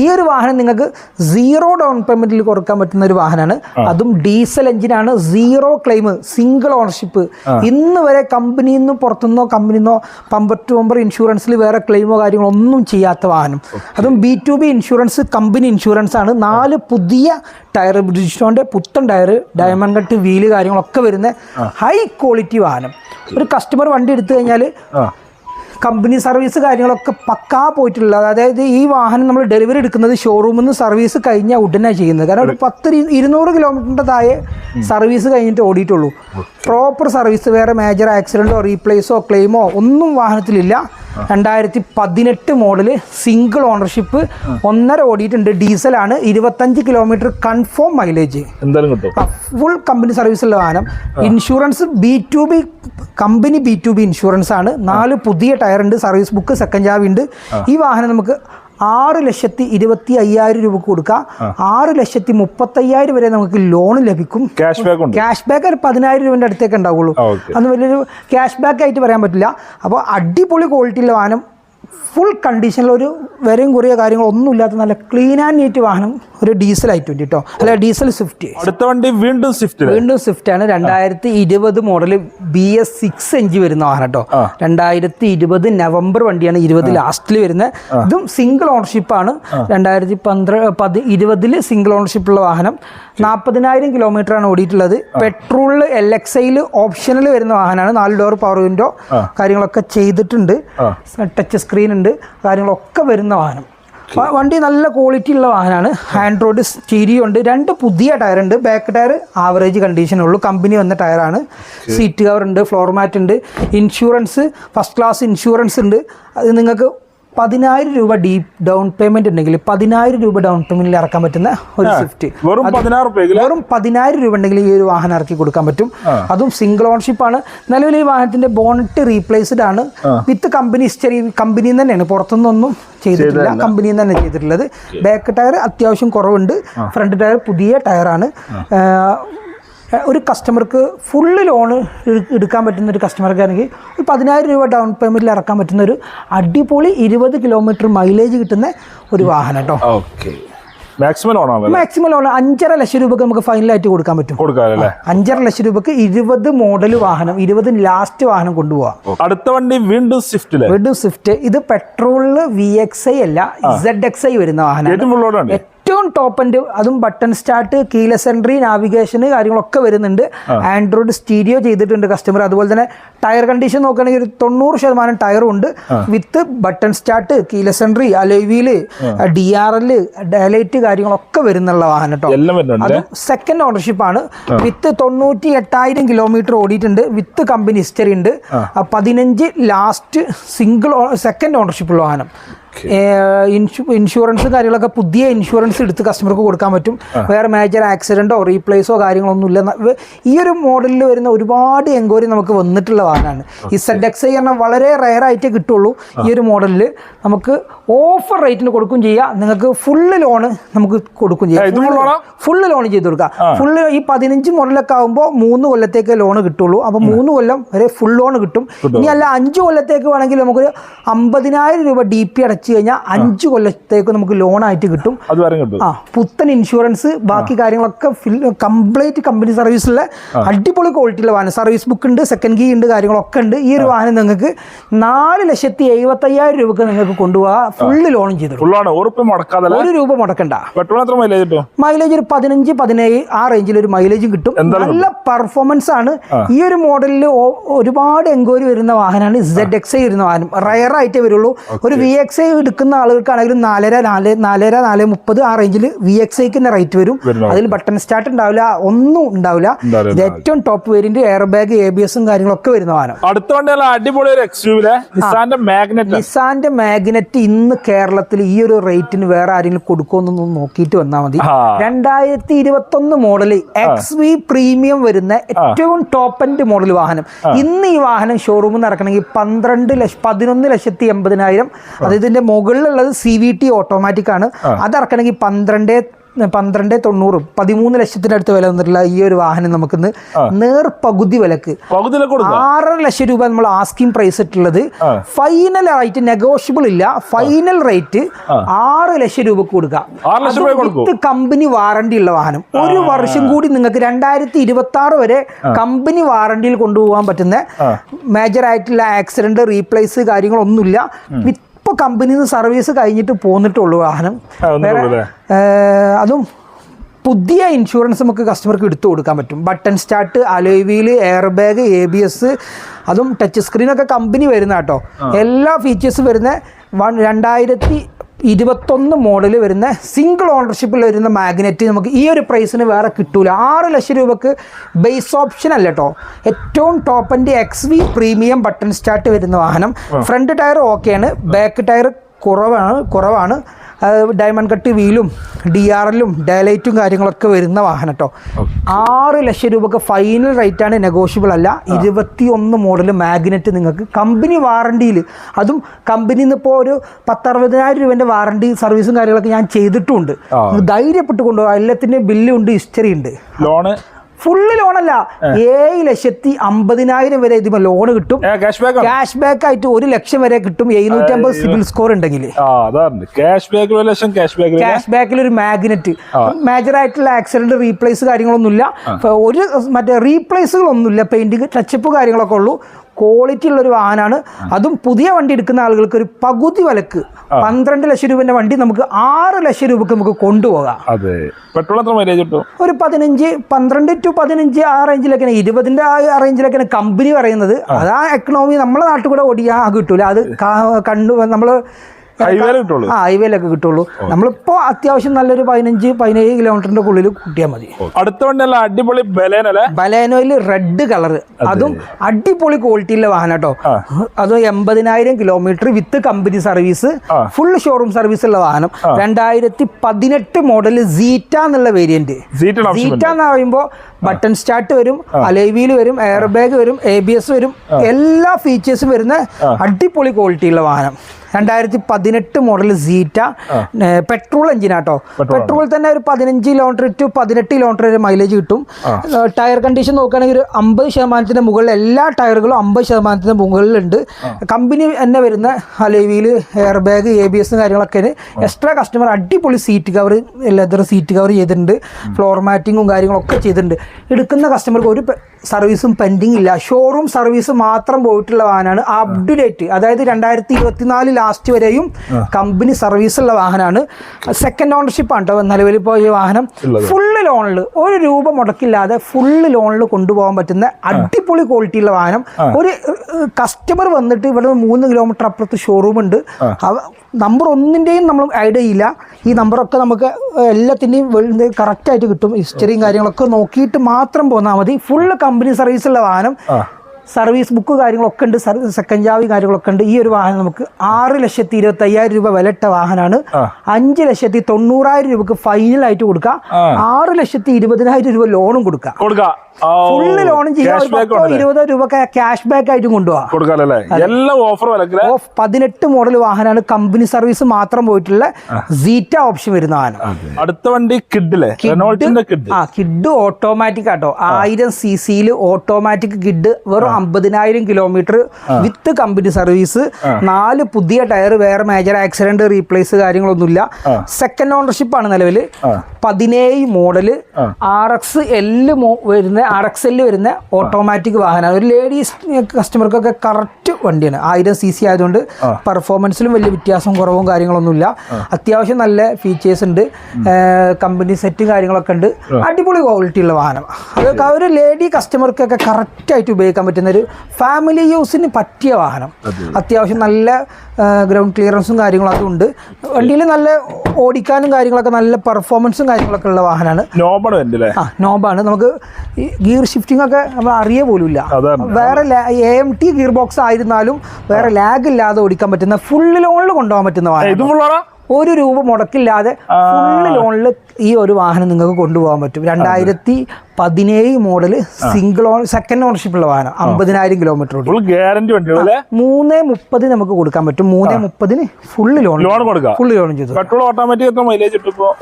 Speaker 1: ഈ ഒരു വാഹനം നിങ്ങൾക്ക് സീറോ ഡൗൺ പേയ്മെന്റിൽ കൊടുക്കാൻ പറ്റുന്ന ഒരു വാഹനമാണ് അതും ഡീസൽ എഞ്ചിനാണ് സീറോ ക്ലെയിം സിംഗിൾ ഓണർഷിപ്പ് ഇന്ന് വരെ കമ്പനിയിൽ നിന്ന് പുറത്തുനിന്നോ കമ്പനിയിൽ നിന്നോ പമ്പർ ടു പമ്പർ ഇൻഷുറൻസിൽ വേറെ ക്ലെയിമോ കാര്യങ്ങളോ ഒന്നും ചെയ്യാത്ത വാഹനം. അതും B to B insurance company insurance ആണ്. നാല് പുതിയ ടയർ ബ്രിഡ്ജിസ്റ്റോന്റെ പുത്തൻ ടയർ ഡയമണ്ട് കട്ട് വീൽ കാര്യങ്ങളൊക്കെ വരുന്ന ഹൈ ക്വാളിറ്റി വാഹനം. ഒരു കസ്റ്റമർ വണ്ടി എടുത്തു കഴിഞ്ഞാൽ കമ്പനി സർവീസ് കാര്യങ്ങളൊക്കെ പക്കാ പോയിട്ടുള്ളത് അതായത് ഈ വാഹനം നമ്മൾ ഡെലിവറി എടുക്കുന്നത് ഷോറൂമിൽ നിന്ന് സർവീസ് കഴിഞ്ഞ ഉടനെ ചെയ്യുന്നത്. കാരണം ഒരു പത്ത് ഇരു- ഇരുന്നൂറ് കിലോമീറ്ററിന്റെ താഴെ സർവീസ് കഴിഞ്ഞിട്ട് ഓടിയിട്ടുള്ളൂ. പ്രോപ്പർ സർവീസ് വേറെ മേജർ ആക്സിഡന്റോ റീപ്ലേസോ ക്ലെയിമോ ഒന്നും വാഹനത്തിലില്ല. രണ്ടായിരത്തി പതിനെട്ട് മോഡൽ സിംഗിൾ ഓണർഷിപ്പ് ഒന്നര ഓടിയിട്ടുണ്ട്. ഡീസൽ ആണ് ഇരുപത്തഞ്ച് കിലോമീറ്റർ കൺഫേം മൈലേജ്
Speaker 2: എന്തായാലും കിട്ടും.
Speaker 1: ഫുൾ കമ്പനി സർവീസുള്ള വാഹനം. Insurance B to B company B to B insurance ആണ്. നാല് പുതിയ ടയർ ഉണ്ട്. സർവീസ് ബുക്ക് സെക്കൻഡ് ചാവി ഉണ്ട്. ഈ വാഹനം നമുക്ക് ആറ് ലക്ഷത്തി ഇരുപത്തി അയ്യായിരം രൂപ കൊടുക്കുക. ആറ് ലക്ഷത്തി മുപ്പത്തയ്യായിരം വരെ നമുക്ക് ലോൺ ലഭിക്കും.
Speaker 2: ക്യാഷ് ബാക്ക്
Speaker 1: ക്യാഷ് ബാക്ക് ഒരു പതിനായിരം രൂപന്റെ അടുത്തേക്ക് ഉണ്ടാവുള്ളൂ. അന്ന് വലിയൊരു ക്യാഷ് ബാക്ക് ആയിട്ട് പറയാൻ പറ്റില്ല. അപ്പോൾ അടിപൊളി ക്വാളിറ്റിയിലുള്ള വാഹനം ഫുൾ കണ്ടീഷനിൽ ഒരു വരെയും കുറേ കാര്യങ്ങളൊന്നും ഇല്ലാത്ത നല്ല ക്ലീൻ ആൻഡ് നീറ്റ് വാഹനം ഒരു ഡീസൽ ഐ ട്വന്റി കേട്ടോ അല്ല ഡീസൽ സ്വിഫ്റ്റ്
Speaker 2: അടുത്ത വണ്ടി വീണ്ടും സ്വിഫ്റ്റ്
Speaker 1: വീണ്ടും സ്വിഫ്റ്റ് ആണ്. രണ്ടായിരത്തി ഇരുപത് model B S six engine വരുന്ന വാഹനം കേട്ടോ. രണ്ടായിരത്തി ഇരുപത് നവംബർ വണ്ടിയാണ് ഇരുപത് ലാസ്റ്റിൽ വരുന്നത്. ഇതും സിംഗിൾ ഓണർഷിപ്പ് ആണ്. രണ്ടായിരത്തി പന്ത്രണ്ട് പതി ഇരുപതിൽ സിംഗിൾ ഓണർഷിപ്പ് ഉള്ള വാഹനം. നാൽപ്പതിനായിരം കിലോമീറ്റർ ആണ് ഓടിയിട്ടുള്ളത്. പെട്രോളിൽ എൽ എക്സ് ഐയിൽ ഓപ്ഷനിൽ വരുന്ന വാഹനമാണ്. നാല് ഡോർ പവർ വിൻഡോ കാര്യങ്ങളൊക്കെ ചെയ്തിട്ടുണ്ട്. ടച്ച് സ്ക്രീൻ ഉണ്ട് കാര്യങ്ങളൊക്കെ വരുന്ന വാഹനം. വണ്ടി നല്ല ക്വാളിറ്റി ഉള്ള വാഹനമാണ്. ആൻഡ്രോയിഡ് സ്റ്റീരിയോ ഉണ്ട്. രണ്ട് പുതിയ ടയർ ഉണ്ട്. ബാക്ക് ടയർ ആവറേജ് കണ്ടീഷനേ ഉള്ളൂ. കമ്പനി വന്ന ടയറാണ് സീറ്റ് കവർ ഉണ്ട് ഫ്ലോർ മാറ്റ് ഉണ്ട്. ഇൻഷുറൻസ് ഫസ്റ്റ് ക്ലാസ് ഇൻഷുറൻസ് ഉണ്ട്. അത് നിങ്ങൾക്ക് പതിനായിരം രൂപ ഡീപ് ഡൗൺ പേയ്മെന്റ് ഉണ്ടെങ്കിൽ പതിനായിരം രൂപ ഡൗൺ പേയ്മെന്റിൽ ഇറക്കാൻ പറ്റുന്ന ഒരു സ്വിഫ്റ്റ്
Speaker 2: വെറും
Speaker 1: പതിനായിരം രൂപ ഉണ്ടെങ്കിൽ ഈ ഒരു വാഹനം ഇറക്കി കൊടുക്കാൻ പറ്റും. അതും സിംഗിൾ ഓൺഷിപ്പ് ആണ്. നിലവിൽ ഈ വാഹനത്തിന്റെ ബോണറ്റ് റീപ്ലേസ്ഡ് ആണ്. വിത്ത് കമ്പനി ഹിസ്റ്ററി കമ്പനിയിൽ നിന്ന് തന്നെയാണ്. പുറത്തുനിന്നൊന്നും ചെയ്തിട്ടില്ല. കമ്പനിയിൽ നിന്ന് തന്നെ ചെയ്തിട്ടുള്ളത്. ബാക്ക് ടയർ അത്യാവശ്യം കുറവുണ്ട്. ഫ്രണ്ട് ടയർ പുതിയ ടയറാണ് ഒരു കസ്റ്റമർക്ക് ഫുള്ള് ലോൺ എടുക്കാൻ പറ്റുന്ന ഒരു കസ്റ്റമർക്കാണെങ്കിൽ ഒരു പതിനായിരം രൂപ ഡൗൺ പേയ്മെന്റിൽ ഇറക്കാൻ പറ്റുന്ന ഒരു അടിപൊളി ഇരുപത് കിലോമീറ്റർ മൈലേജ് കിട്ടുന്ന ഒരു വാഹനം കേട്ടോ
Speaker 2: okay maximum loan
Speaker 1: maximum loan അഞ്ചര ലക്ഷം രൂപക്ക് നമുക്ക് ഫൈനലായിട്ട് കൊടുക്കാൻ പറ്റും. അഞ്ചര ലക്ഷം രൂപക്ക് ഇരുപത് മോഡൽ വാഹനം ഇരുപത് ലാസ്റ്റ് വാഹനം കൊണ്ടുപോകാം
Speaker 2: അടുത്ത വണ്ടി വീണ്ടും സ്വിഫ്റ്റ്
Speaker 1: വീണ്ടും സ്വിഫ്റ്റ് ഇത് പെട്രോളിൽ വി എക്സ് ഐ അല്ല ഇസഡ് എക്സ് ഐ വരുന്ന വാഹനം
Speaker 2: ഏറ്റവും
Speaker 1: ഏറ്റവും ടോപ്പ് എൻഡ് അതും ബട്ടൺ സ്റ്റാർട്ട് കീലസ് എൻട്രി നാവിഗേഷന് കാര്യങ്ങളൊക്കെ വരുന്നുണ്ട്. ആൻഡ്രോയിഡ് സ്റ്റീരിയോ ചെയ്തിട്ടുണ്ട് കസ്റ്റമർ അതുപോലെ തന്നെ ടയർ കണ്ടീഷൻ നോക്കുകയാണെങ്കിൽ ഒരു തൊണ്ണൂറ് ശതമാനം ടയറും ഉണ്ട്. With button start keyless entry alloy wheel D R L daylight കാര്യങ്ങളൊക്കെ വരുന്നുള്ള വാഹനം കേട്ടോ. അതും സെക്കൻഡ് ഓണർഷിപ്പ് ആണ്. വിത്ത് തൊണ്ണൂറ്റി എട്ടായിരം കിലോമീറ്റർ ഓടിയിട്ടുണ്ട്. വിത്ത് കമ്പനി ഹിസ്റ്ററി ഉണ്ട്. പതിനഞ്ച് ലാസ്റ്റ് സിംഗിൾ സെക്കൻഡ് ഓണർഷിപ്പ് ഉള്ള വാഹനം. ഇൻഷുറൻസ് കാര്യങ്ങളൊക്കെ പുതിയ ഇൻഷുറൻസ് എടുത്ത് കസ്റ്റമർക്ക് കൊടുക്കാൻ പറ്റും. വേറെ മേജർ ആക്സിഡന്റോ റീപ്ലേസോ കാര്യങ്ങളൊന്നും ഇല്ല. ഈ ഒരു മോഡലിൽ വരുന്ന ഒരുപാട് എൻക്വയറി നമുക്ക് വന്നിട്ടുള്ള വാഹനമാണ്. ഈ സെഡ് എക്സ് ഐ എന്ന വളരെ റയർ ആയിട്ടേ കിട്ടുള്ളൂ ഈ ഒരു മോഡലിൽ നമുക്ക് ഓഫർ റേറ്റിന് കൊടുക്കും ചെയ്യാം. നിങ്ങൾക്ക് ഫുള്ള് ലോണ് നമുക്ക് കൊടുക്കും ചെയ്യാം. ഫുള്ള് ലോൺ ചെയ്ത് കൊടുക്കാം. ഫുള്ള് ഈ പതിനഞ്ച് മോഡലൊക്കെ ആകുമ്പോൾ മൂന്ന് കൊല്ലത്തേക്ക് ലോൺ കിട്ടുള്ളൂ. അപ്പോൾ മൂന്ന് കൊല്ലം വരെ ഫുൾ ലോൺ കിട്ടും. ഇനി അല്ല അഞ്ച് കൊല്ലത്തേക്ക് വേണമെങ്കിൽ നമുക്കൊരു അമ്പതിനായിരം രൂപ ഡി പി അടച്ചു കഴിഞ്ഞാൽ അഞ്ച് കൊല്ലത്തേക്ക് നമുക്ക് ലോൺ ആയിട്ട് കിട്ടും. ആ പുത്തൻ ഇൻഷുറൻസ് ബാക്കി കാര്യങ്ങളൊക്കെ കംപ്ലീറ്റ് കമ്പനി സർവീസിലെ അടിപൊളി ക്വാളിറ്റിയുള്ള വാഹനം. സർവീസ് ബുക്ക് ഉണ്ട് സെക്കൻഡ് കീ ഉണ്ട് കാര്യങ്ങളൊക്കെ ഉണ്ട്. ഈ ഒരു വാഹനം നിങ്ങൾക്ക് നാല് ലക്ഷത്തി എഴുപത്തയ്യായിരം രൂപക്ക് നിങ്ങൾക്ക് കൊണ്ടുപോകാം. ഫുള്ള് ലോണും ചെയ്തു
Speaker 2: ഫുൾ ആണ്. ഉറപ്പ് മുടക്കാതല്ല?
Speaker 1: ഒരു രൂപ മുടക്കണ്ട.
Speaker 2: പെട്രോൾ എത്ര മൈലേജ് കിട്ടും?
Speaker 1: മൈലേജ് ഒരു പതിനഞ്ച് പതിനേഴ് ആ റേഞ്ചിൽ ഒരു മൈലേജും കിട്ടും. നല്ല പെർഫോമൻസ് ആണ്. ഈ ഒരു മോഡലിൽ ഒരുപാട് എൻക്വയറി വരുന്ന വാഹനമാണ് സെഡ് എക്സ് ഐ വരുന്ന വാഹനം. റയർ ആയിട്ടേ വരുള്ളൂ. ഒരു വി എക്സ് ഐ എടുക്കുന്ന ആളുകൾക്കാണെങ്കിലും നാലര നാല് നാലര നാല് മുപ്പത് ആ റേഞ്ചിൽ വി എക്സ് ഐക്കിന്റെ റേറ്റ് വരും. അതിൽ ബട്ടൺ സ്റ്റാർട്ട് ഉണ്ടാവില്ല ഒന്നും ഉണ്ടാവില്ല. ഇത് ഏറ്റവും top variant air bag A B എസും കാര്യങ്ങളൊക്കെ വരുന്ന വാഹനം
Speaker 2: അടുത്ത അടിപൊളി നിസാന്റെ മാഗ്നറ്റ്
Speaker 1: ഇന്ന് കേരളത്തിൽ ഈ ഒരു റേറ്റിന് വേറെ ആരെങ്കിലും കൊടുക്കുമെന്നൊന്ന് നോക്കിയിട്ട് വന്നാൽ മതി. രണ്ടായിരത്തി ഇരുപത്തി ഒന്ന് മോഡൽ എക്സ് വി പ്രീമിയം വരുന്ന ഏറ്റവും ടോപ്പ് എൻഡ് മോഡൽ വാഹനം. ഇന്ന് ഈ വാഹനം ഷോറൂമിൽ നടക്കണമെങ്കിൽ പന്ത്രണ്ട് ലക്ഷം പതിനൊന്ന് ലക്ഷത്തി എൺപതിനായിരം. അത് ഇതിന്റെ മുകളിലുള്ളത് സി വി ടി ഓട്ടോമാറ്റിക് ആണ്. അത് ഇറക്കണമെങ്കിൽ പന്ത്രണ്ട് പന്ത്രണ്ട് തൊണ്ണൂറും പതിമൂന്ന് ലക്ഷത്തിന്റെ അടുത്ത് വില വന്നിട്ടുള്ള ഈ ഒരു വാഹനം നമുക്ക് നേർ പകുതി വിലക്ക്. ആറര ലക്ഷം രൂപ നമ്മൾ ആസ്കിംഗ് പ്രൈസ് ഇട്ടുള്ളത്. ഫൈനൽ റേറ്റ് നെഗോഷ്യബിൾ ഇല്ല. ഫൈനൽ റേറ്റ് ആറ് ലക്ഷം രൂപക്ക് കൊടുക്കാം.
Speaker 2: രൂപ കൊടുക്കും.
Speaker 1: വിത്ത് കമ്പനി വാറണ്ടി ഉള്ള വാഹനം. ഒരു വർഷം കൂടി നിങ്ങൾക്ക് രണ്ടായിരത്തി ഇരുപത്തി ആറ് വരെ കമ്പനി വാറണ്ടിയിൽ കൊണ്ടുപോകാൻ പറ്റുന്ന മേജർ ആയിട്ടുള്ള ആക്സിഡന്റ് റീപ്ലേസ് കാര്യങ്ങളൊന്നുമില്ല. ഇപ്പൊ കമ്പനിയിൽ നിന്ന് സർവീസ് കഴിഞ്ഞിട്ട് പോന്നിട്ടുള്ളൂ വാഹനം. അതും പുതിയ ഇൻഷുറൻസ് നമുക്ക് കസ്റ്റമർക്ക് എടുത്തു കൊടുക്കാൻ പറ്റും. Button start alloy wheel air bag A B S അതും ടച്ച് സ്ക്രീനൊക്കെ കമ്പനി വരുന്ന കേട്ടോ. എല്ലാ ഫീച്ചേഴ്സും വരുന്ന വൺ രണ്ടായിരത്തി ഇരുപത്തൊന്ന് മോഡൽ വരുന്ന സിംഗിൾ ഓണർഷിപ്പിൽ വരുന്ന മാഗ്നറ്റ് നമുക്ക് ഈ ഒരു പ്രൈസിന് വേറെ കിട്ടൂല. ആറ് ലക്ഷം രൂപക്ക് ബേസ് ഓപ്ഷൻ അല്ല കേട്ടോ ഏറ്റവും top end X V premium button start വരുന്ന വാഹനം. ഫ്രണ്ട് ടയർ ഓക്കെയാണ് ബാക്ക് ടയർ കുറവാണ് കുറവാണ്. ഡയമണ്ട് കട്ട് വീലും ഡി ആർ എല്ലും ഡയലൈറ്റും കാര്യങ്ങളൊക്കെ വരുന്ന വാഹനം കേട്ടോ ആറ് ലക്ഷം രൂപക്ക് ഫൈനൽ റേറ്റ് ആണ് നെഗോഷ്യബിൾ അല്ല. ഇരുപത്തി ഒന്ന് മോഡൽ മാഗ്നറ്റ് നിങ്ങൾക്ക് കമ്പനി വാറണ്ടിയിൽ അതും കമ്പനിയിൽ നിന്ന് ഇപ്പോൾ ഒരു പത്തറുപതിനായിരം രൂപേന്റെ വാറണ്ടി സർവീസും കാര്യങ്ങളൊക്കെ ഞാൻ ചെയ്തിട്ടുണ്ട്.
Speaker 2: ധൈര്യപ്പെട്ടുകൊണ്ട്
Speaker 1: ധൈര്യപ്പെട്ട് കൊണ്ടുപോകാം. എല്ലാത്തിന്റെ ബില്ലുണ്ട് ഹിസ്റ്ററി ഉണ്ട്.
Speaker 2: ലോണ്
Speaker 1: ഫുള്ള് ലോണല്ല ഏഴ് ലക്ഷത്തി അമ്പതിനായിരം വരെ ഇതിമ ലോൺ കിട്ടും.
Speaker 2: ക്യാഷ് ബാക്ക്
Speaker 1: ആയിട്ട് ഒരു ലക്ഷം വരെ കിട്ടും. എഴുന്നൂറ്റമ്പത് സിബിൽ സ്കോർ ഉണ്ടെങ്കിൽ.
Speaker 2: ക്യാഷ്
Speaker 1: ബാക്കിൽ ഒരു മാഗ്നറ്റ് മേജർ ആയിട്ടുള്ള ആക്സിഡന്റ് റീപ്ലേസ് കാര്യങ്ങളൊന്നുമില്ല. ഒരു മറ്റേ റീപ്ലേസുകളൊന്നുമില്ല പെയിന്റിങ് ടച്ചപ്പ് കാര്യങ്ങളൊക്കെ ഉള്ളൂ. ക്വാളിറ്റി ഉള്ള ഒരു വാഹനമാണ് അതും പുതിയ വണ്ടി എടുക്കുന്ന ആളുകൾക്ക് ഒരു പകുതി വിലക്ക്. പന്ത്രണ്ട് ലക്ഷം രൂപന്റെ വണ്ടി നമുക്ക് ആറ് ലക്ഷം രൂപക്ക് നമുക്ക് കൊണ്ടുപോകാം.
Speaker 2: അതെ. പെട്രോൾ എത്ര മൈലേജ് കിട്ടും?
Speaker 1: ഒരു പതിനഞ്ച് പന്ത്രണ്ട് ടു പതിനഞ്ച് ആ റേഞ്ചിലൊക്കെയാണ് ഇരുപതിന്റെ ആ റേഞ്ചിലൊക്കെയാണ് കമ്പനി പറയുന്നത്. അതാ ആ എക്കണോമി നമ്മളെ നാട്ടിൽ കൂടെ ഓടിയാ കിട്ടൂല. അത് കണ്ടു നമ്മൾ ആ ഹൈവേയിലൊക്കെ കിട്ടുള്ളൂ. നമ്മളിപ്പോ അത്യാവശ്യം നല്ലൊരു പതിനഞ്ച് പതിനേഴ് കിലോമീറ്ററിന്റെ ഉള്ളിൽ കൂട്ടിയാൽ മതി.
Speaker 2: അടുത്ത അടിപൊളി ബലേനല്ലേ
Speaker 1: ബലേനോയിൽ റെഡ് കളർ അതും അടിപൊളി ക്വാളിറ്റിയിലെ വാഹനം കേട്ടോ. അത് എൺപതിനായിരം kilometre with company service full showroom service ഉള്ള വാഹനം. രണ്ടായിരത്തി പതിനെട്ട് മോഡൽ സീറ്റ എന്നുള്ള വേരിയന്റ്
Speaker 2: സീറ്റ്
Speaker 1: എന്ന് പറയുമ്പോൾ ബട്ടൺ സ്റ്റാർട്ട് വരും അലൈവീൽ വരും എയർ ബാഗ് വരും എ ബി എസ് വരും എല്ലാ ഫീച്ചേഴ്സും വരുന്ന അടിപൊളി ക്വാളിറ്റിയുള്ള വാഹനം. രണ്ടായിരത്തി പതിനെട്ട് മോഡൽ സീറ്റ പെട്രോൾ എഞ്ചിനാട്ടോ പെട്രോൾ തന്നെ ഒരു പതിനഞ്ച് കിലോമീറ്റർ ടു പതിനെട്ട് കിലോമീറ്റർ വരെ മൈലേജ് കിട്ടും. ടയർ കണ്ടീഷൻ നോക്കുകയാണെങ്കിൽ ഒരു അമ്പത് ശതമാനത്തിന്റെ മുകളിൽ എല്ലാ ടയറുകളും അമ്പത് ശതമാനത്തിന്റെ മുകളിലുണ്ട്. കമ്പനി തന്നെ വരുന്ന അലേവിയിൽ air bag A B S കാര്യങ്ങളൊക്കെ എക്സ്ട്രാ കസ്റ്റമർ അടിപൊളി seat cover leather seat cover ചെയ്തിട്ടുണ്ട്. ഫ്ലോർ മാറ്റിങ്ങും കാര്യങ്ങളൊക്കെ ചെയ്തിട്ടുണ്ട്. എടുക്കുന്ന കസ്റ്റമർക്ക് ഒരു സർവീസും പെൻഡിങ് ഇല്ല. ഷോറൂം സർവീസ് മാത്രം പോയിട്ടുള്ള വാഹനമാണ്. അപ്ഡേറ്റ് അതായത് രണ്ടായിരത്തി ഇരുപത്തിനാല് ലാസ്റ്റ് വരെയും കമ്പനി സർവീസ് ഉള്ള വാഹനമാണ് സെക്കൻഡ് ഓണർഷിപ്പ് ആണ് കേട്ടോ നിലവിൽ ഇപ്പോൾ ഈ വാഹനം. ഫുള്ള് ലോണിൽ ഒരു രൂപ മുടക്കില്ലാതെ ഫുള്ള് ലോണിൽ കൊണ്ടുപോകാൻ പറ്റുന്ന അടിപൊളി ക്വാളിറ്റി ഉള്ള വാഹനം. ഒരു കസ്റ്റമർ വന്നിട്ട് ഇവിടെ മൂന്ന് കിലോമീറ്റർ അപ്പുറത്ത് ഷോറൂം ഉണ്ട്. നമ്പർ ഒന്നിന്റെയും നമ്മൾ ഐഡ് ചെയ്യില്ല. ഈ നമ്പറൊക്കെ നമുക്ക് എല്ലാത്തിന്റെയും കറക്റ്റായിട്ട് കിട്ടും. ഹിസ്റ്ററിയും കാര്യങ്ങളൊക്കെ നോക്കിയിട്ട് മാത്രം പോന്നാൽ മതി. ഫുള്ള് കമ്പനി സർവീസുള്ള വാഹനം. സർവീസ് ബുക്ക് കാര്യങ്ങളൊക്കെ ഉണ്ട് സെക്കൻഡ് ചാവി കാര്യങ്ങളൊക്കെ ഉണ്ട്. ഈ ഒരു വാഹനം നമുക്ക് ആറ് ലക്ഷത്തി ഇരുപത്തി അയ്യായിരം രൂപ വിലട്ട വാഹനമാണ്. അഞ്ച് ലക്ഷത്തി തൊണ്ണൂറായിരം രൂപക്ക് ഫൈനലായിട്ട് കൊടുക്കാം. ആറ് ലക്ഷത്തി ഇരുപതിനായിരം രൂപ ലോണും കൊടുക്കാം.
Speaker 2: കൊടുക്കാം.
Speaker 1: ഫുള്ള് ലോണും ചെയ്യാം ഇരുപതോ രൂപ ക്യാഷ് ബാക്ക് ആയിട്ടും കൊണ്ടുപോകാം പതിനെട്ട് മോഡൽ വാഹനമാണ്. കമ്പനി സർവീസ് മാത്രം പോയിട്ടുള്ള സീറ്റ ഓപ്ഷൻ വരുന്ന വാഹനം.
Speaker 2: അടുത്ത വണ്ടി
Speaker 1: ആ കിഡ് ഓട്ടോമാറ്റിക് ആട്ടോ. ആയിരം സി സിയിൽ ഓട്ടോമാറ്റിക് കിഡ് വെറും അമ്പതിനായിരം കിലോമീറ്റർ വിത്ത് കമ്പനി സർവീസ് നാല് പുതിയ ടയർ വേറെ മേജർ ആക്സിഡന്റ് റീപ്ലേസ് കാര്യങ്ങളൊന്നുമില്ല. സെക്കൻഡ് ഓണർഷിപ്പ് ആണ് നിലവിൽ പതിനേഴ് മോഡൽ ആർ എക്സ് എല്ല് വരുന്ന ആർ എക്സ് എല്ല് വരുന്ന ഓട്ടോമാറ്റിക് വാഹനമാണ്. ഒരു ലേഡീസ് കസ്റ്റമർക്കൊക്കെ കറക്റ്റ് വണ്ടിയാണ്. ആയിരം സി സി ആയതുകൊണ്ട് പെർഫോമൻസിലും വലിയ വ്യത്യാസവും കുറവും കാര്യങ്ങളൊന്നുമില്ല. അത്യാവശ്യം നല്ല ഫീച്ചേഴ്സ് ഉണ്ട്. കമ്പനി സെറ്റ് കാര്യങ്ങളൊക്കെ ഉണ്ട്. അടിപൊളി ക്വാളിറ്റി ഉള്ള വാഹനം. അതൊക്കെ ആ ഒരു ലേഡി കസ്റ്റമർക്കൊക്കെ കറക്റ്റായിട്ട് ഉപയോഗിക്കാൻ പറ്റുന്ന ഒരു ഫാമിലി യൂസിന് പറ്റിയ വാഹനം. അത്യാവശ്യം നല്ല ഗ്രൗണ്ട് ക്ലിയറൻസും കാര്യങ്ങളൊക്കെ ഉണ്ട്. വണ്ടിയിൽ നല്ല ഓടിക്കാനും കാര്യങ്ങളൊക്കെ നല്ല പെർഫോമൻസും കാര്യങ്ങളൊക്കെ ഉള്ള വാഹനമാണ്
Speaker 2: നോബാണ്
Speaker 1: ആ നോബാണ് നമുക്ക് ഈ ഗിയർ ഷിഫ്റ്റിംഗ് ഒക്കെ നമ്മൾ അറിയ പോലുമില്ല. വേറെ A M T gear box ആയിരുന്നാലും വേറെ ലാഗ് ഇല്ലാതെ ഓടിക്കാൻ പറ്റുന്ന ഫുള്ള് ലോണിൽ കൊണ്ടുപോകാൻ പറ്റുന്ന വാഹനം ഒരു രൂപ മുടക്കില്ലാതെ ഫുള്ള് ലോണിൽ ഈ ഒരു വാഹനം നിങ്ങൾക്ക് കൊണ്ടുപോകാൻ പറ്റും. രണ്ടായിരത്തി പതിനേഴ് model single own second ownership ഉള്ള വാഹനം. അമ്പതിനായിരം കിലോമീറ്റർ
Speaker 2: ഫുൾ ഗ്യാരണ്ടി
Speaker 1: മൂന്ന് മുപ്പത് നമുക്ക് കൊടുക്കാൻ പറ്റും. മൂന്ന് മുപ്പതിന് ഫുള്ള് ലോൺ
Speaker 2: ലോൺ കൊടുക്കാം
Speaker 1: ഫുള്ള് ലോൺ ചെയ്തു.
Speaker 2: പെട്രോൾ ഓട്ടോമാറ്റിക് മൈലേജ്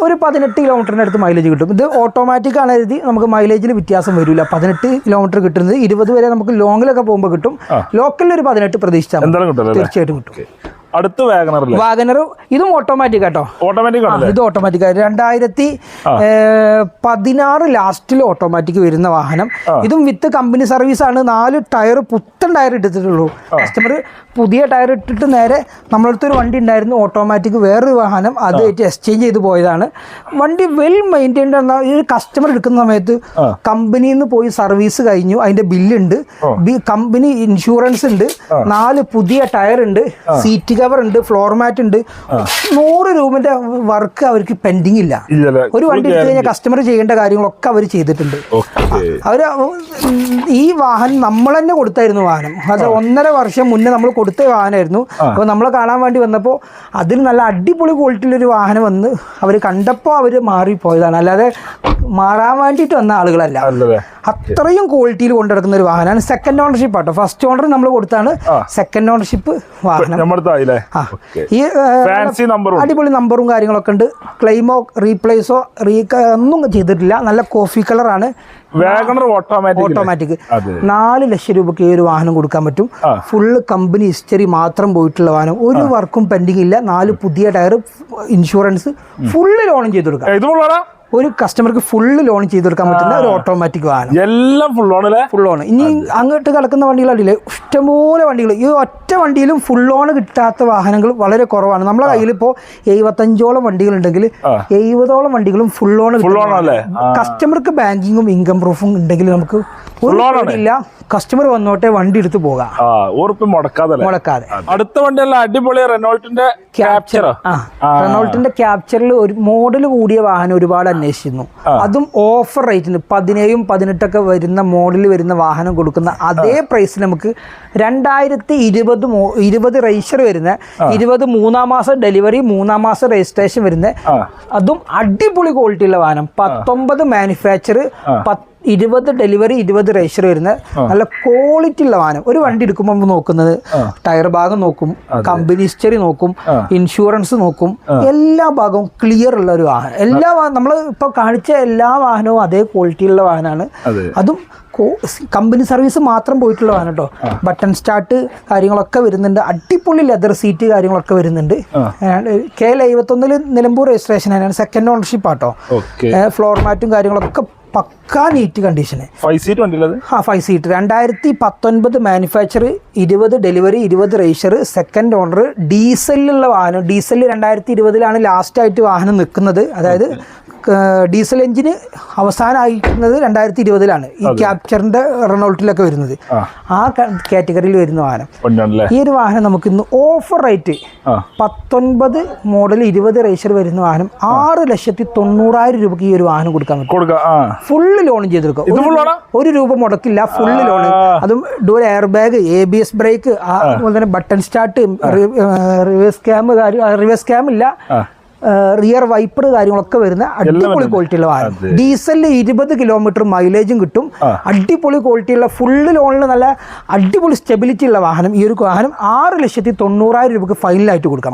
Speaker 1: ഒരു പതിനെട്ട് കിലോമീറ്ററിന് അടുത്ത് മൈലേജ് കിട്ടും. ഇത് ഓട്ടോമാറ്റിക് ആണ് എഴുതി നമുക്ക് മൈലേജിൽ വ്യത്യാസം വരില്ല പതിനെട്ട് കിലോമീറ്റർ കിട്ടുന്നത് ഇരുപത് വരെ നമുക്ക് ലോങ്ങിലൊക്കെ പോകുമ്പോൾ കിട്ടും. ലോക്കലിൽ ഒരു പതിനെട്ട് പ്രതീക്ഷിച്ചാൽ തീർച്ചയായിട്ടും കിട്ടും.
Speaker 2: അടുത്ത് വാഗണർ അല്ലേ
Speaker 1: വാഗനർ ഇതും ഓട്ടോമാറ്റിക് കേട്ടോ
Speaker 2: ഓട്ടോമാറ്റിക് ആണ്
Speaker 1: ഇത് ഓട്ടോമാറ്റിക് രണ്ടായിരത്തി പതിനാറ് ലാസ്റ്റിൽ ഓട്ടോമാറ്റിക് വരുന്ന വാഹനം. ഇതും വിത്ത് കമ്പനി സർവീസ് ആണ്. നാല് ടയർ പുത്തൻ ടയർ ഇട്ടിട്ടുള്ളൂ. കസ്റ്റമർ പുതിയ ടയർ ഇട്ടിട്ട് നേരെ നമ്മളടുത്തൊരു വണ്ടി ഉണ്ടായിരുന്നു. ഓട്ടോമാറ്റിക് വേറൊരു വാഹനം. അത് എക്സ്ചേഞ്ച് ചെയ്ത് പോയതാണ്. വണ്ടി വെൽ മെയിന്റൈൻഡ് ആണ്. ഈ കസ്റ്റമർ എടുക്കുന്ന സമയത്ത് കമ്പനിയിൽ നിന്ന് പോയി സർവീസ് കഴിഞ്ഞു. അതിന്റെ ബില്ലുണ്ട് കമ്പനി ഇൻഷുറൻസ് ഉണ്ട്. നാല് പുതിയ ടയർ ഉണ്ട്. സീറ്റ് കവർ ഉണ്ട് ഫ്ലോർ മാറ്റ് ഉണ്ട്. നൂറ് രൂപന്റെ വർക്ക് അവർക്ക് പെൻഡിങ് ഇല്ല. ഒരു വണ്ടി എടുത്തു കഴിഞ്ഞാൽ കസ്റ്റമർ ചെയ്യേണ്ട കാര്യങ്ങളൊക്കെ അവർ ചെയ്തിട്ടുണ്ട്. അവർ ഈ വാഹനം നമ്മൾ തന്നെ കൊടുത്തായിരുന്നു വാഹനം. അത് ഒന്നര വർഷം മുന്നേ നമ്മൾ കൊടുത്ത വാഹനമായിരുന്നു. അപ്പോൾ നമ്മളെ കാണാൻ വേണ്ടി വന്നപ്പോൾ അതിൽ നല്ല അടിപൊളി ക്വാളിറ്റിയിലൊരു വാഹനം വന്ന് അവർ കണ്ടപ്പോൾ അവർ മാറിപ്പോയതാണ്. അല്ലാതെ മാറാൻ വേണ്ടിയിട്ട് വന്ന ആളുകളല്ല. അത്രയും ക്വാളിറ്റിയിൽ കൊണ്ടുനടക്കുന്ന ഒരു വാഹനമാണ് second ownership auto. First owner നമ്മൾ കൊടുത്താണ് സെക്കൻഡ് ഓണർഷിപ്പ് വാഹനം. ഈ അടിപൊളി നമ്പറും കാര്യങ്ങളൊക്കെ ഉണ്ട്. ക്ലെയിമോ റീപ്ലേസോ റീ ഒന്നും ചെയ്തിട്ടില്ല. നല്ല കോഫി കളറാണ്
Speaker 2: ഓട്ടോമാറ്റിക്
Speaker 1: നാല് ലക്ഷം രൂപക്ക് ഈ ഒരു വാഹനം കൊടുക്കാൻ പറ്റും. ഫുള്ള് കമ്പനി ഹിസ്റ്ററി മാത്രം പോയിട്ടുള്ള വാഹനം. ഒരു വർക്കും പെൻഡിങ് ഇല്ല. നാല് പുതിയ ടയർ ഇൻഷുറൻസ് ഫുള്ള് ലോണും ചെയ്ത് കൊടുക്കാം. ഒരു കസ്റ്റമർക്ക് ഫുള്ള് ലോൺ ചെയ്ത് കൊടുക്കാൻ പറ്റുന്ന ഒരു ഓട്ടോമാറ്റിക് വാഹനം.
Speaker 2: എല്ലാം ഫുൾ ഓൺ അല്ലേ?
Speaker 1: ഫുൾ ഓൺ ഇനി അങ്ങോട്ട് കിടക്കുന്ന വണ്ടികളല്ലേ ഇഷ്ടംപോലെ വണ്ടികൾ. ഈ ഒറ്റ വണ്ടിയിലും ഫുൾ ഓൺ കിട്ടാത്ത വാഹനങ്ങൾ വളരെ കുറവാണ്. നമ്മളെ കയ്യിൽ ഇപ്പോൾ എഴുപത്തഞ്ചോളം വണ്ടികളുണ്ടെങ്കിൽ. എഴുപതോളം വണ്ടികളും ഫുൾ ഓൺ കസ്റ്റമർക്ക് ബാങ്കിങ്ങും ഇൻകം പ്രൂഫും ഉണ്ടെങ്കിൽ നമുക്ക് ഇല്ല കസ്റ്റമർ വന്നോട്ടെ വണ്ടി എടുത്ത് പോകാം.
Speaker 2: ആ ഉറപ്പ് മുടക്കാതെ
Speaker 1: മുടക്കാതെ.
Speaker 2: അടുത്ത വണ്ടിയല്ല അടിപൊളി റെനോൾട്ടിന്റെ ക്യാപ്ചർ
Speaker 1: റെനോൾട്ടിന്റെ ക്യാപ്ചറിൽ ഒരു മോഡൽ കൂടിയ വാഹനം ഒരുപാട് അന്വേഷിച്ചിരുന്നു. അതും ഓഫർ റേറ്റിന് പതിനേഴും പതിനെട്ടൊക്കെ വരുന്ന മോഡൽ വരുന്ന വാഹനം കൊടുക്കുന്ന അതേ പ്രൈസിൽ നമുക്ക് രണ്ടായിരത്തി ഇരുപത് ഇരുപത് രജിസ്റ്റർ വരുന്ന ഇരുപത് മൂന്നാം മാസം ഡെലിവറി മൂന്നാം മാസം രജിസ്ട്രേഷൻ വരുന്ന. അതും അടിപൊളി ക്വാളിറ്റി ഉള്ള വാഹനം. പത്തൊമ്പത് മാനുഫാക്ചർ ഇരുപത് ഡെലിവറി ഇരുപത് രജിസ്റ്റർ വരുന്ന നല്ല ക്വാളിറ്റി ഉള്ള വാഹനം. ഒരു വണ്ടി എടുക്കുമ്പോൾ നോക്കുന്നത് ടയർ ഭാഗം നോക്കും കമ്പനി ഹിസ്റ്ററി നോക്കും ഇൻഷുറൻസ് നോക്കും എല്ലാ ഭാഗവും ക്ലിയർ ഉള്ള ഒരു വാഹനം. എല്ലാ നമ്മൾ ഇപ്പോൾ കാണിച്ച എല്ലാ വാഹനവും അതേ ക്വാളിറ്റി ഉള്ള വാഹനമാണ്.
Speaker 2: അതും.
Speaker 1: കമ്പനി സർവീസ് മാത്രം പോയിട്ടുള്ള വാഹനം കേട്ടോ. ബട്ടൺ സ്റ്റാർട്ട് കാര്യങ്ങളൊക്കെ വരുന്നുണ്ട്. അടിപൊളി ലെതർ സീറ്റ് കാര്യങ്ങളൊക്കെ വരുന്നുണ്ട്. കെ എൽ എഴുപത്തൊന്നിൽ നിലമ്പൂർ രജിസ്ട്രേഷൻ ആണ്. സെക്കൻഡ് ഓണർഷിപ്പ് ആട്ടോ ഫ്ലോർ മാറ്റും കാര്യങ്ങളൊക്കെ പക്കാ നീറ്റ് കണ്ടീഷന്
Speaker 2: ഫൈവ് സീറ്റ് വണ്ടിയുള്ളത്
Speaker 1: ആ ഫൈവ് സീറ്റ് രണ്ടായിരത്തി പത്തൊൻപത് മാനുഫാക്ചർ ഇരുപത് ഡെലിവറി ഇരുപത് റേഷർ സെക്കൻഡ് ഓണർ ഡീസലിലുള്ള വാഹനം. ഡീസൽ രണ്ടായിരത്തി ഇരുപതിലാണ് ലാസ്റ്റ് ആയിട്ട് വാഹനം നിൽക്കുന്നത്. അതായത് ഡീസൽ എഞ്ചിന് അവസാനമായിരിക്കുന്നത് രണ്ടായിരത്തി ഇരുപതിലാണ് ഈ ക്യാപ്ചറിന്റെ റണൌട്ടിലൊക്കെ വരുന്നത്.
Speaker 2: ആ.
Speaker 1: കാറ്റഗറിയിൽ വരുന്ന വാഹനം. ഈ ഒരു വാഹനം നമുക്ക് ഇന്ന് ഓഫർ റേറ്റ് പത്തൊൻപത് മോഡൽ ഇരുപത് റേഷർ വരുന്ന വാഹനം ആറ് ലക്ഷത്തി തൊണ്ണൂറായിരം രൂപക്ക് ഈ ഒരു വാഹനം കൊടുക്കാൻ പറ്റും. ഫുള്ള് ലോൺ ചെയ്തെടുക്കും ഒരു രൂപ മുടക്കില്ല ഫുള്ള് ലോൺ അതും dual air bag A B S brake അതുപോലെ തന്നെ ബട്ടൺ സ്റ്റാർട്ട് റിവേഴ്സ് സ്കാം റിവേഴ്സ് സ്കാം ഇല്ല. റിയർ വൈപ്പർ കാര്യങ്ങളൊക്കെ വരുന്ന അടിപൊളി ക്വാളിറ്റി ഉള്ള വാഹനം. ഡീസലിൽ ഇരുപത് കിലോമീറ്റർ മൈലേജും കിട്ടും. അടിപൊളി ക്വാളിറ്റി ഉള്ള ഫുള്ള് ലോണിൽ നല്ല അടിപൊളി സ്റ്റെബിലിറ്റി ഉള്ള വാഹനം. ഈ ഒരു വാഹനം ആറ് ലക്ഷത്തി തൊണ്ണൂറായിരം രൂപക്ക് ഫൈനലായിട്ട് കൊടുക്കാം.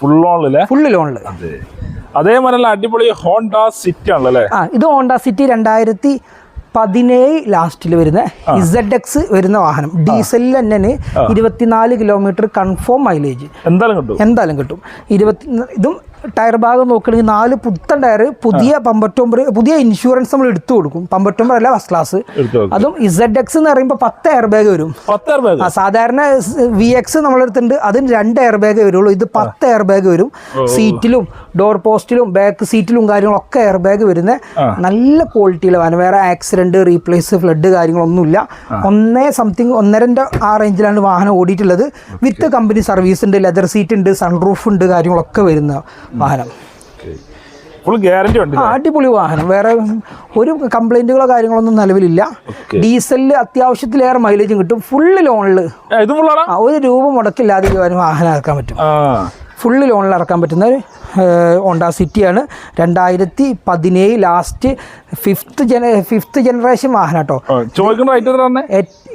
Speaker 2: ഫുൾ
Speaker 1: ഫുള്ള് ലോണിൽ
Speaker 2: അതെ. അതേപോലെ അടിപൊളി ഹോണ്ട സിറ്റി ആണല്ലേ
Speaker 1: ആ ഇത് ഹോണ്ട സിറ്റി രണ്ടായിരത്തി പതിനേഴ് ലാസ്റ്റിൽ വരുന്ന ഇസഡ് എക്സ് വരുന്ന വാഹനം. ഡീസലിൽ തന്നെ ഇരുപത്തിനാല് കിലോമീറ്റർ കൺഫേം മൈലേജ്
Speaker 2: എന്തായാലും കിട്ടും.
Speaker 1: എന്തായാലും കിട്ടും. ഇരുപത്തി ഇതും ടയർ ഭാഗം നോക്കുകയാണെങ്കിൽ നാല് പുത്തൻ ടയർ പുതിയ പമ്പറ്റോമ്പർ പുതിയ ഇൻഷുറൻസ് നമ്മൾ എടുത്തു കൊടുക്കും. പമ്പറ്റോമ്പർ അല്ല ഫസ്റ്റ് ക്ലാസ് അതും ഇസഡ് എക്സ് എന്ന് പറയുമ്പോൾ പത്ത് എയർ ബാഗ് വരും? ആ സാധാരണ വി എക്സ് നമ്മളെടുത്തുണ്ട് അതിന് രണ്ട് എയർ ബാഗ് വരുള്ളൂ. ഇത് പത്ത് എയർ ബാഗ് വരും സീറ്റിലും ഡോർ പോസ്റ്റിലും ബാക്ക് സീറ്റിലും കാര്യങ്ങളൊക്കെ എയർ ബാഗ് വരുന്ന നല്ല ക്വാളിറ്റിയിലെ വാഹനം വേറെ ആക്സിഡന്റ് റീപ്ലേസ് ഫ്ലഡ് കാര്യങ്ങളൊന്നുമില്ല. ഒന്നേ സംതിങ് ഒന്നരന്റെ ആ റേഞ്ചിലാണ് വാഹനം ഓടിയിട്ടുള്ളത്. വിത്ത് കമ്പനി സർവീസ് ഉണ്ട് ലെതർ സീറ്റ് ഉണ്ട് സൺറൂഫ് ഉണ്ട് കാര്യങ്ങളൊക്കെ വരുന്ന വാഹനം.
Speaker 2: ഗ്യാരണ്ടി ഉണ്ട്
Speaker 1: അടിപൊളി വാഹനം. വേറെ ഒരു കംപ്ലൈന്റുകളോ കാര്യങ്ങളൊന്നും നിലവിലില്ല. ഡീസലിൽ അത്യാവശ്യത്തിലേറെ മൈലേജും കിട്ടും. ഫുള്ള് ലോണിൽ ഒരു രൂപ മുടക്കില്ലാതെ വാഹനം ഇറക്കാൻ പറ്റും. ഫുള്ള് ലോണിൽ ഇറക്കാൻ പറ്റുന്ന ഒരു ഹോണ്ട സിറ്റിയാണ് രണ്ടായിരത്തി പതിനേഴ് ലാസ്റ്റ് ഫിഫ്ത്ത് ജന ഫിഫ്ത്ത് ജനറേഷൻ വാഹനം കേട്ടോ.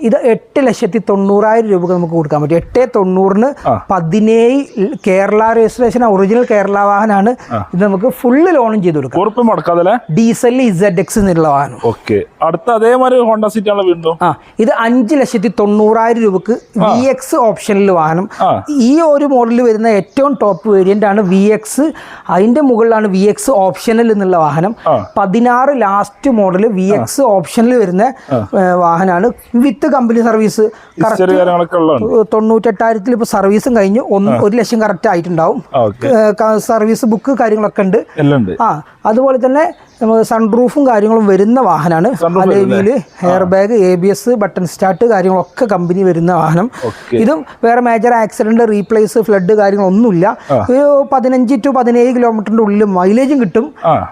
Speaker 1: ഇത് എട്ട് ലക്ഷത്തി തൊണ്ണൂറായിരം രൂപ നമുക്ക് കൊടുക്കാൻ പറ്റും. എട്ട് തൊണ്ണൂറിന്. പതിനേഴ് കേരള രജിസ്ട്രേഷൻ ഒറിജിനൽ കേരള വാഹനമാണ് ഇത് നമുക്ക് ഫുള്ള് ലോണും ചെയ്ത് കൊടുക്കാം. ഡീസൽ ഇസഡ് എക്സ് എന്നുള്ള വാഹനം.
Speaker 2: ഓക്കെ അടുത്ത അതേമാതിരി ഹോണ്ട സീറ്റ് ആണ് വീണ്ടും.
Speaker 1: ആ ഇത് അഞ്ച് ലക്ഷത്തി തൊണ്ണൂറായിരം രൂപക്ക് വി എക്സ് ഓപ്ഷനിൽ വാഹനം. ഈ ഒരു മോഡലിൽ വരുന്ന ഏറ്റവും ടോപ്പ് വേരിയന്റ് ആണ് വി എക്സ് അതിന്റെ മുകളിലാണ് വി എക്സ് ഓപ്ഷനൽ എന്നുള്ള വാഹനം. പതിനാറ് ലാസ്റ്റ് മോഡൽ വി എക്സ് ഓപ്ഷനിൽ വരുന്ന വാഹനമാണ്. വിത്ത് കമ്പനി സർവീസ് തൊണ്ണൂറ്റെട്ടായിരത്തിൽ ഇപ്പോൾ സർവീസും കഴിഞ്ഞ്. ഒന്ന് ഒരു ലക്ഷം കറക്റ്റ് ആയിട്ടുണ്ടാവും. സർവീസ് ബുക്ക് കാര്യങ്ങളൊക്കെ ഉണ്ട്. ആ അതുപോലെ തന്നെ നമുക്ക് സൺറൂഫും കാര്യങ്ങളും വരുന്ന വാഹനമാണ് air bag A B S button start കാര്യങ്ങളൊക്കെ കമ്പനി വരുന്ന വാഹനം. ഇതും വേറെ മേജർ ആക്സിഡന്റ് റീപ്ലേസ് ഫ്ലഡ് കാര്യങ്ങളൊന്നുമില്ല. ഒരു പതിനഞ്ച് ടു പതിനേഴ് കിലോമീറ്ററിന്റെ ഉള്ളിൽ മൈലേജും കിട്ടും.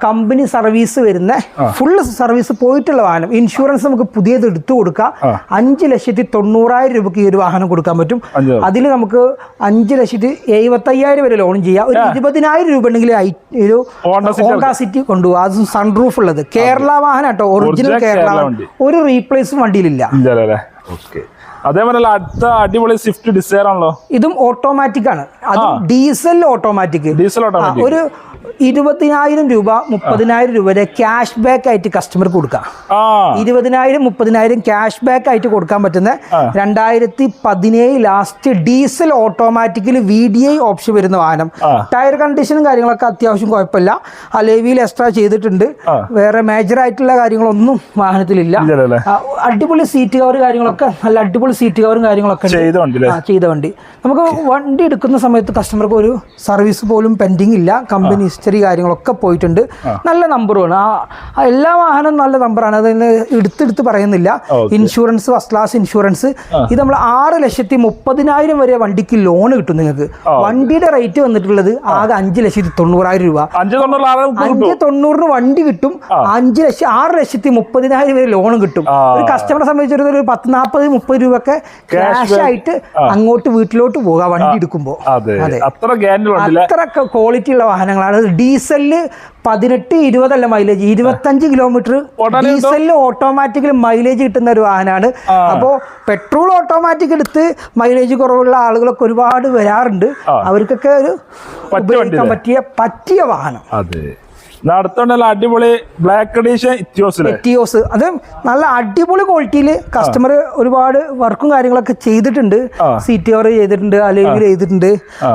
Speaker 1: കമ്പനി സർവീസ് വരുന്ന ഫുള്ള് സർവീസ് പോയിട്ടുള്ള വാഹനം. ഇൻഷുറൻസ് നമുക്ക് പുതിയത് എടുത്തു കൊടുക്കാം. അഞ്ച് ലക്ഷത്തി തൊണ്ണൂറായിരം രൂപയ്ക്ക് ഈ ഒരു വാഹനം കൊടുക്കാൻ പറ്റും. അതിൽ നമുക്ക് അഞ്ച് ലക്ഷത്തി എഴുപത്തയ്യായിരം വരെ ലോൺ ചെയ്യാം. ഒരു ഇരുപതിനായിരം രൂപ ഉണ്ടെങ്കിൽ ഒരു ഹോണ്ട സിറ്റി കൊണ്ടുപോകും. അതും സൺറൂഫ് ഉള്ളത്. കേരള വാഹനം കേട്ടോ. ഒറിജിനൽ കേരള. ഒരു റീപ്ലേസ് വണ്ടിയിലില്ല.
Speaker 2: അതേപോലെ അടുത്ത അടിപൊളി സ്വിഫ്റ്റ് ഡിസയർ ആണല്ലോ?
Speaker 1: ഇതും ഓട്ടോമാറ്റിക് ആണ്. അതും ഡീസൽ ഓട്ടോമാറ്റിക്
Speaker 2: ഡീസൽ ഓട്ടോമാറ്റിക്
Speaker 1: ഒരു ഇരുപതിനായിരം രൂപ മുപ്പതിനായിരം രൂപ വരെ ക്യാഷ് ബാക്ക് ആയിട്ട് കസ്റ്റമർക്ക് കൊടുക്കാം. ഇരുപതിനായിരം മുപ്പതിനായിരം ക്യാഷ് ബാക്ക് ആയിട്ട് കൊടുക്കാൻ പറ്റുന്ന രണ്ടായിരത്തി പതിനേഴ് last diesel automatically V D I option വരുന്ന വാഹനം. ടയർ കണ്ടീഷനും കാര്യങ്ങളൊക്കെ അത്യാവശ്യം കുഴപ്പമില്ല. അലേവിയിൽ എക്സ്ട്രാ ചെയ്തിട്ടുണ്ട്. വേറെ മേജർ ആയിട്ടുള്ള കാര്യങ്ങളൊന്നും വാഹനത്തിലില്ല. അടിപൊളി സീറ്റ് കവർ കാര്യങ്ങളൊക്കെ നല്ല അടിപൊളി സീറ്റ് കവറും കാര്യങ്ങളൊക്കെ
Speaker 2: ചെയ്ത വണ്ടി
Speaker 1: നമുക്ക് വണ്ടി എടുക്കുന്ന സമയത്ത് കസ്റ്റമർക്ക് ഒരു സർവീസ് പോലും പെൻഡിങ് ഇല്ല. കമ്പനി ഹിസ്റ്ററി കാര്യങ്ങളൊക്കെ പോയിട്ടുണ്ട്. നല്ല നമ്പറുമാണ് ആ എല്ലാ വാഹനവും നല്ല നമ്പറാണ്. അത് എടുത്തെടുത്ത് പറയുന്നില്ല. Insurance first class insurance. ഇത് നമ്മൾ ആറ് ലക്ഷത്തി മുപ്പതിനായിരം വരെ വണ്ടിക്ക് ലോൺ കിട്ടും നിങ്ങൾക്ക്. വണ്ടിയുടെ റേറ്റ് വന്നിട്ടുള്ളത് ആകെ അഞ്ച് ലക്ഷത്തി തൊണ്ണൂറായിരം രൂപ.
Speaker 2: അഞ്ച്
Speaker 1: തൊണ്ണൂറിന് വണ്ടി കിട്ടും. അഞ്ച് ലക്ഷം ആറ് ലക്ഷത്തി മുപ്പതിനായിരം വരെ ലോണും കിട്ടും. ഒരു കസ്റ്റമറെ സംബന്ധിച്ചിടത്തോളം ഒരു പത്ത് നാൽപ്പത് മുപ്പത് രൂപയൊക്കെ ക്യാഷ് ആയിട്ട് അങ്ങോട്ട് വീട്ടിലോട്ട് പോകാം വണ്ടി എടുക്കുമ്പോൾ
Speaker 2: അതെ. അത്ര
Speaker 1: ക്വാളിറ്റി ഉള്ള വാഹനങ്ങളാണ്. ഡീസലിൽ പതിനെട്ട് ഇരുപതല്ല മൈലേജ് ഇരുപത്തഞ്ച് കിലോമീറ്റർ? ഡീസലിൽ ഓട്ടോമാറ്റിക്കലി മൈലേജ് കിട്ടുന്ന ഒരു വാഹനമാണ്. അപ്പോൾ പെട്രോൾ ഓട്ടോമാറ്റിക് എടുത്ത് മൈലേജ് കുറവുള്ള ആളുകളൊക്കെ ഒരുപാട് വരാറുണ്ട്. അവർക്കൊക്കെ ഒരു ഉപയോഗിക്കാൻ പറ്റിയ പറ്റിയ വാഹനം.
Speaker 2: അതെ അടിപൊളി ബ്ലാക്ക് എഡീഷൻ
Speaker 1: എറ്റിയോസ് അത് നല്ല അടിപൊളി ക്വാളിറ്റിയിൽ കസ്റ്റമർ ഒരുപാട് വർക്കും കാര്യങ്ങളൊക്കെ ചെയ്തിട്ടുണ്ട്.
Speaker 2: സി
Speaker 1: ടി കവർ ചെയ്തിട്ടുണ്ട് അല്ലെങ്കിൽ ചെയ്തിട്ടുണ്ട്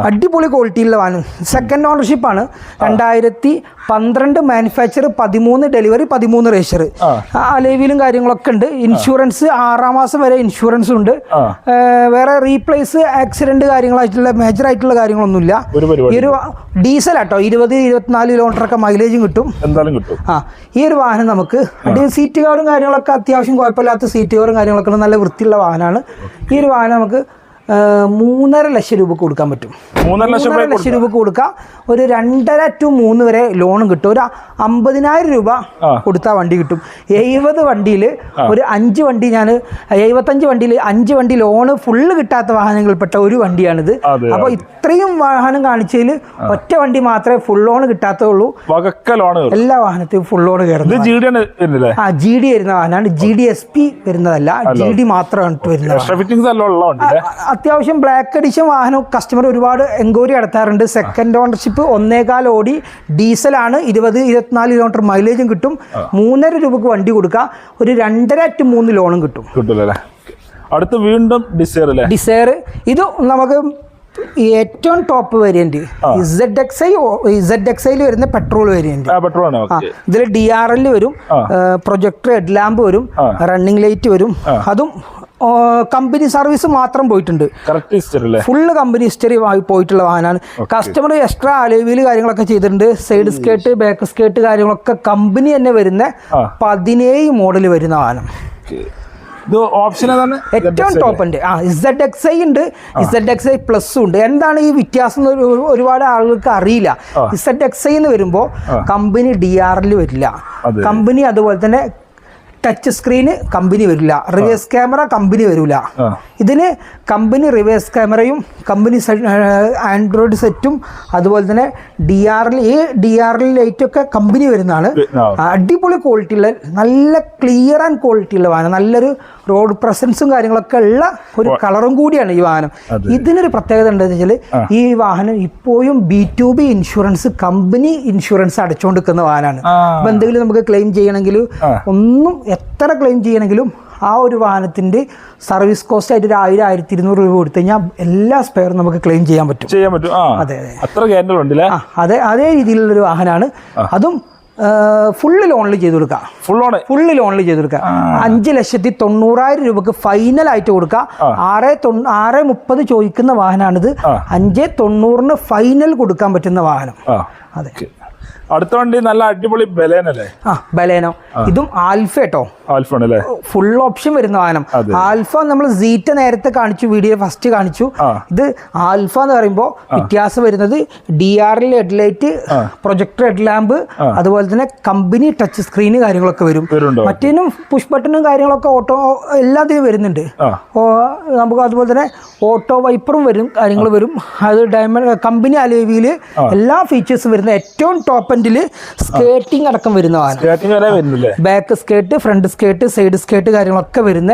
Speaker 1: അടിപൊളി ക്വാളിറ്റിയിലുള്ള വാഹനം സെക്കൻഡ് ഓണർഷിപ്പ് ആണ്. രണ്ടായിരത്തി പന്ത്രണ്ട് മാനുഫാക്ചർ പതിമൂന്ന് ഡെലിവറി പതിമൂന്ന് റേഷർ.
Speaker 2: ആ.
Speaker 1: അലേവിലും കാര്യങ്ങളൊക്കെ ഉണ്ട്. ഇൻഷുറൻസ് ആറാം മാസം വരെ ഇൻഷുറൻസ് ഉണ്ട്. വേറെ റീപ്ലേസ് ആക്സിഡന്റ് കാര്യങ്ങളായിട്ടുള്ള മേജർ ആയിട്ടുള്ള കാര്യങ്ങളൊന്നുമില്ല. ഈ ഒരു ഡീസൽ ആട്ടോ ഇരുപത് ഇരുപത്തിനാല് കിലോമീറ്ററൊക്കെ മൈലേജും കിട്ടും.
Speaker 2: എന്തായാലും കിട്ടും.
Speaker 1: ആ ഈ ഒരു വാഹനം നമുക്ക് സീറ്റ് കവറും കാര്യങ്ങളൊക്കെ അത്യാവശ്യം കുഴപ്പമില്ലാത്ത സീറ്റ് കവറും കാര്യങ്ങളൊക്കെ നല്ല വൃത്തിയുള്ള വാഹനമാണ്. ഈ ഒരു വാഹനം നമുക്ക് മൂന്നര ലക്ഷം രൂപ കൊടുക്കാൻ പറ്റും.
Speaker 2: മൂന്നര ലക്ഷം
Speaker 1: മൂന്നര
Speaker 2: രൂപ
Speaker 1: കൊടുക്കാം. ഒരു രണ്ടര ടു മൂന്ന് വരെ ലോണും കിട്ടും. ഒരു അമ്പതിനായിരം രൂപ. കൊടുത്താൽ വണ്ടി കിട്ടും. എഴുപത് വണ്ടിയിൽ ഒരു അഞ്ച് വണ്ടി ഞാൻ എഴുപത്തഞ്ച് വണ്ടിയിൽ അഞ്ച് വണ്ടി ലോണ് ഫുള്ള് കിട്ടാത്ത വാഹനങ്ങൾപ്പെട്ട ഒരു വണ്ടിയാണിത്. അപ്പോൾ ഇത്രയും വാഹനം കാണിച്ചതിൽ ഒറ്റ വണ്ടി മാത്രമേ ഫുൾ ലോൺ കിട്ടാത്തുള്ളൂ. എല്ലാ വാഹനത്തിലും ഫുൾ ലോൺ കയറുന്നത് ആ ജി ഡി വരുന്ന വാഹനമാണ്. ജി ഡി എസ് പി വരുന്നതല്ല. ജി ഡി മാത്രമാണ് വരുന്നത് അത്യാവശ്യം ബ്ലാക്ക് എഡിഷൻ വാഹനം കസ്റ്റമർ ഒരുപാട് എൻക്വയറി നടത്താറുണ്ട്. സെക്കൻഡ് ഓണർഷിപ്പ് ഒന്നേകാൽ ഓടി ഡീസലാണ് ഇരുപത് ഇരുപത്തിനാല് കിലോമീറ്റർ മൈലേജും കിട്ടും. മൂന്നര രൂപക്ക് വണ്ടി കൊടുക്കുക. ഒരു രണ്ടര ടു മൂന്ന് ലോണും കിട്ടും.
Speaker 2: കിട്ടൂല അടുത്ത് വീണ്ടും ഡിസയർ അല്ലേ?
Speaker 1: ഡിസയർ ഇത് നമുക്ക് ഏറ്റവും top variant Z X I Z X ഐയിൽ വരുന്ന പെട്രോൾ വേരിയന്റ് ഇതിൽ ഡി ആർ എല്ലിൽ വരും. പ്രൊജക്ടർ ഹെഡ് ലാമ്പ് വരും. റണ്ണിങ് ലൈറ്റ് വരും. അതും കമ്പനി സർവീസ് മാത്രം പോയിട്ടുണ്ട്. ഫുള്ള് കമ്പനി ഹിസ്റ്ററി പോയിട്ടുള്ള വാഹനമാണ്. കസ്റ്റമർ എക്സ്ട്രാ അലവിയിൽ കാര്യങ്ങളൊക്കെ ചെയ്തിട്ടുണ്ട്. സൈഡ് സ്കേർട്ട് ബാക്ക് സ്കേർട്ട് കാര്യങ്ങളൊക്കെ കമ്പനി തന്നെ വരുന്ന. പതിനേഴ് മോഡൽ വരുന്ന വാഹനം.
Speaker 2: ഓപ്ഷൻ
Speaker 1: ഏറ്റവും ടോപ്പ് ഉണ്ട്. ആ ഇസഡ് എക്സ് ഐ ഉണ്ട്. ഇസഡ് എക്സ് ഐ പ്ലസ് ഉണ്ട്. എന്താണ് ഈ വ്യത്യാസം ഒരുപാട് ആളുകൾക്ക് അറിയില്ല. ഇസഡ് എക്സ് ഐ എന്ന് വരുമ്പോൾ കമ്പനി ഡി ആറിൽ വരില്ല. കമ്പനി അതുപോലെ തന്നെ ടച്ച് സ്ക്രീന് കമ്പനി വരില്ല. റിവേഴ്സ് ക്യാമറ കമ്പനി വരില്ല. ഇതിന് കമ്പനി റിവേഴ്സ് ക്യാമറയും കമ്പനി ആൻഡ്രോയിഡ് സെറ്റും അതുപോലെ തന്നെ ഡി ആർ എൽ ഈ ഡി ആർ എൽ ലൈറ്റൊക്കെ കമ്പനി വരുന്നതാണ്. അടിപൊളി ക്വാളിറ്റി ഉള്ള നല്ല ക്ലിയർ ആൻഡ് ക്വാളിറ്റി ഉള്ള വാഹനം. നല്ലൊരു റോഡ് പ്രസൻസും കാര്യങ്ങളൊക്കെ ഉള്ള ഒരു കളറും കൂടിയാണ് ഈ വാഹനം. ഇതിനൊരു പ്രത്യേകത എന്താണെന്ന് വെച്ചാൽ ഈ വാഹനം ഇപ്പോഴും B to B insurance company insurance അടച്ചുകൊണ്ടിരിക്കുന്ന വാഹനമാണ്. അപ്പൊ എന്തെങ്കിലും നമുക്ക് ക്ലെയിം ചെയ്യണമെങ്കിൽ ഒന്നും എത്ര ക്ലെയിം ചെയ്യണമെങ്കിലും ആ ഒരു വാഹനത്തിന്റെ സർവീസ് കോസ്റ്റ് ആയിട്ട് ഒരു ആയിരം ആയിരത്തി ഇരുന്നൂറ് രൂപ കൊടുത്തു കഴിഞ്ഞാൽ എല്ലാ സ്പെയറും നമുക്ക് ക്ലെയിം ചെയ്യാൻ പറ്റും.
Speaker 2: ചെയ്യാൻ പറ്റും.
Speaker 1: അതെ, അതെ.
Speaker 2: അത്ര
Speaker 1: അതെ അതേ രീതിയിലുള്ളൊരു വാഹനമാണ്. അതും ഫുള്ള് ലോണിൽ ചെയ്ത് കൊടുക്കുക
Speaker 2: ഫുൾ ഓൺ
Speaker 1: ഫുള്ള് ലോണിൽ ചെയ്ത് കൊടുക്കുക അഞ്ച് ലക്ഷത്തി തൊണ്ണൂറായിരം രൂപക്ക് ഫൈനൽ ആയിട്ട് കൊടുക്കുക ആറ് ആറ് മുപ്പത് ചോദിക്കുന്ന വാഹനമാണിത് അഞ്ച് തൊണ്ണൂറിന് ഫൈനൽ കൊടുക്കാൻ പറ്റുന്ന വാഹനം. അതെ.
Speaker 2: അടുത്ത വണ്ടി നല്ല അടിപൊളി ബലേനല്ലേ?
Speaker 1: ആ ബലേനോ. ഇതും ആൽഫ കേട്ടോ.
Speaker 2: ആൽഫ ആണല്ലേ
Speaker 1: ഫുൾ ഓപ്ഷൻ വരുന്ന വാഹനം. ആൽഫ നമ്മൾ സീറ്റ നേരത്തെ കാണിച്ചു വീഡിയോ ഫസ്റ്റ് കാണിച്ചു. ഇത് ആൽഫ എന്ന് പറയുമ്പോൾ വ്യത്യാസം വരുന്നത് D R L headlight projector head lamp അതുപോലെ തന്നെ കമ്പനി ടച്ച് സ്ക്രീന് കാര്യങ്ങളൊക്കെ വരും. മറ്റേനും പുഷ് ബട്ടണും കാര്യങ്ങളൊക്കെ ഓട്ടോ എല്ലാത്തിനും വരുന്നുണ്ട്. നമുക്ക് അതുപോലെ തന്നെ ഓട്ടോ വൈപ്പറും വരും കാര്യങ്ങൾ വരും. അത് ഡയമണ്ട് കമ്പനി അലേവിയിൽ എല്ലാ ഫീച്ചേഴ്സും വരുന്ന ഏറ്റവും ടോപ്പ് എൻഡിൽ സ്കേറ്റിംഗ് അടക്കം വരുന്ന വാഹനം. Back skirt front skirt side skirt കാര്യങ്ങളൊക്കെ വരുന്ന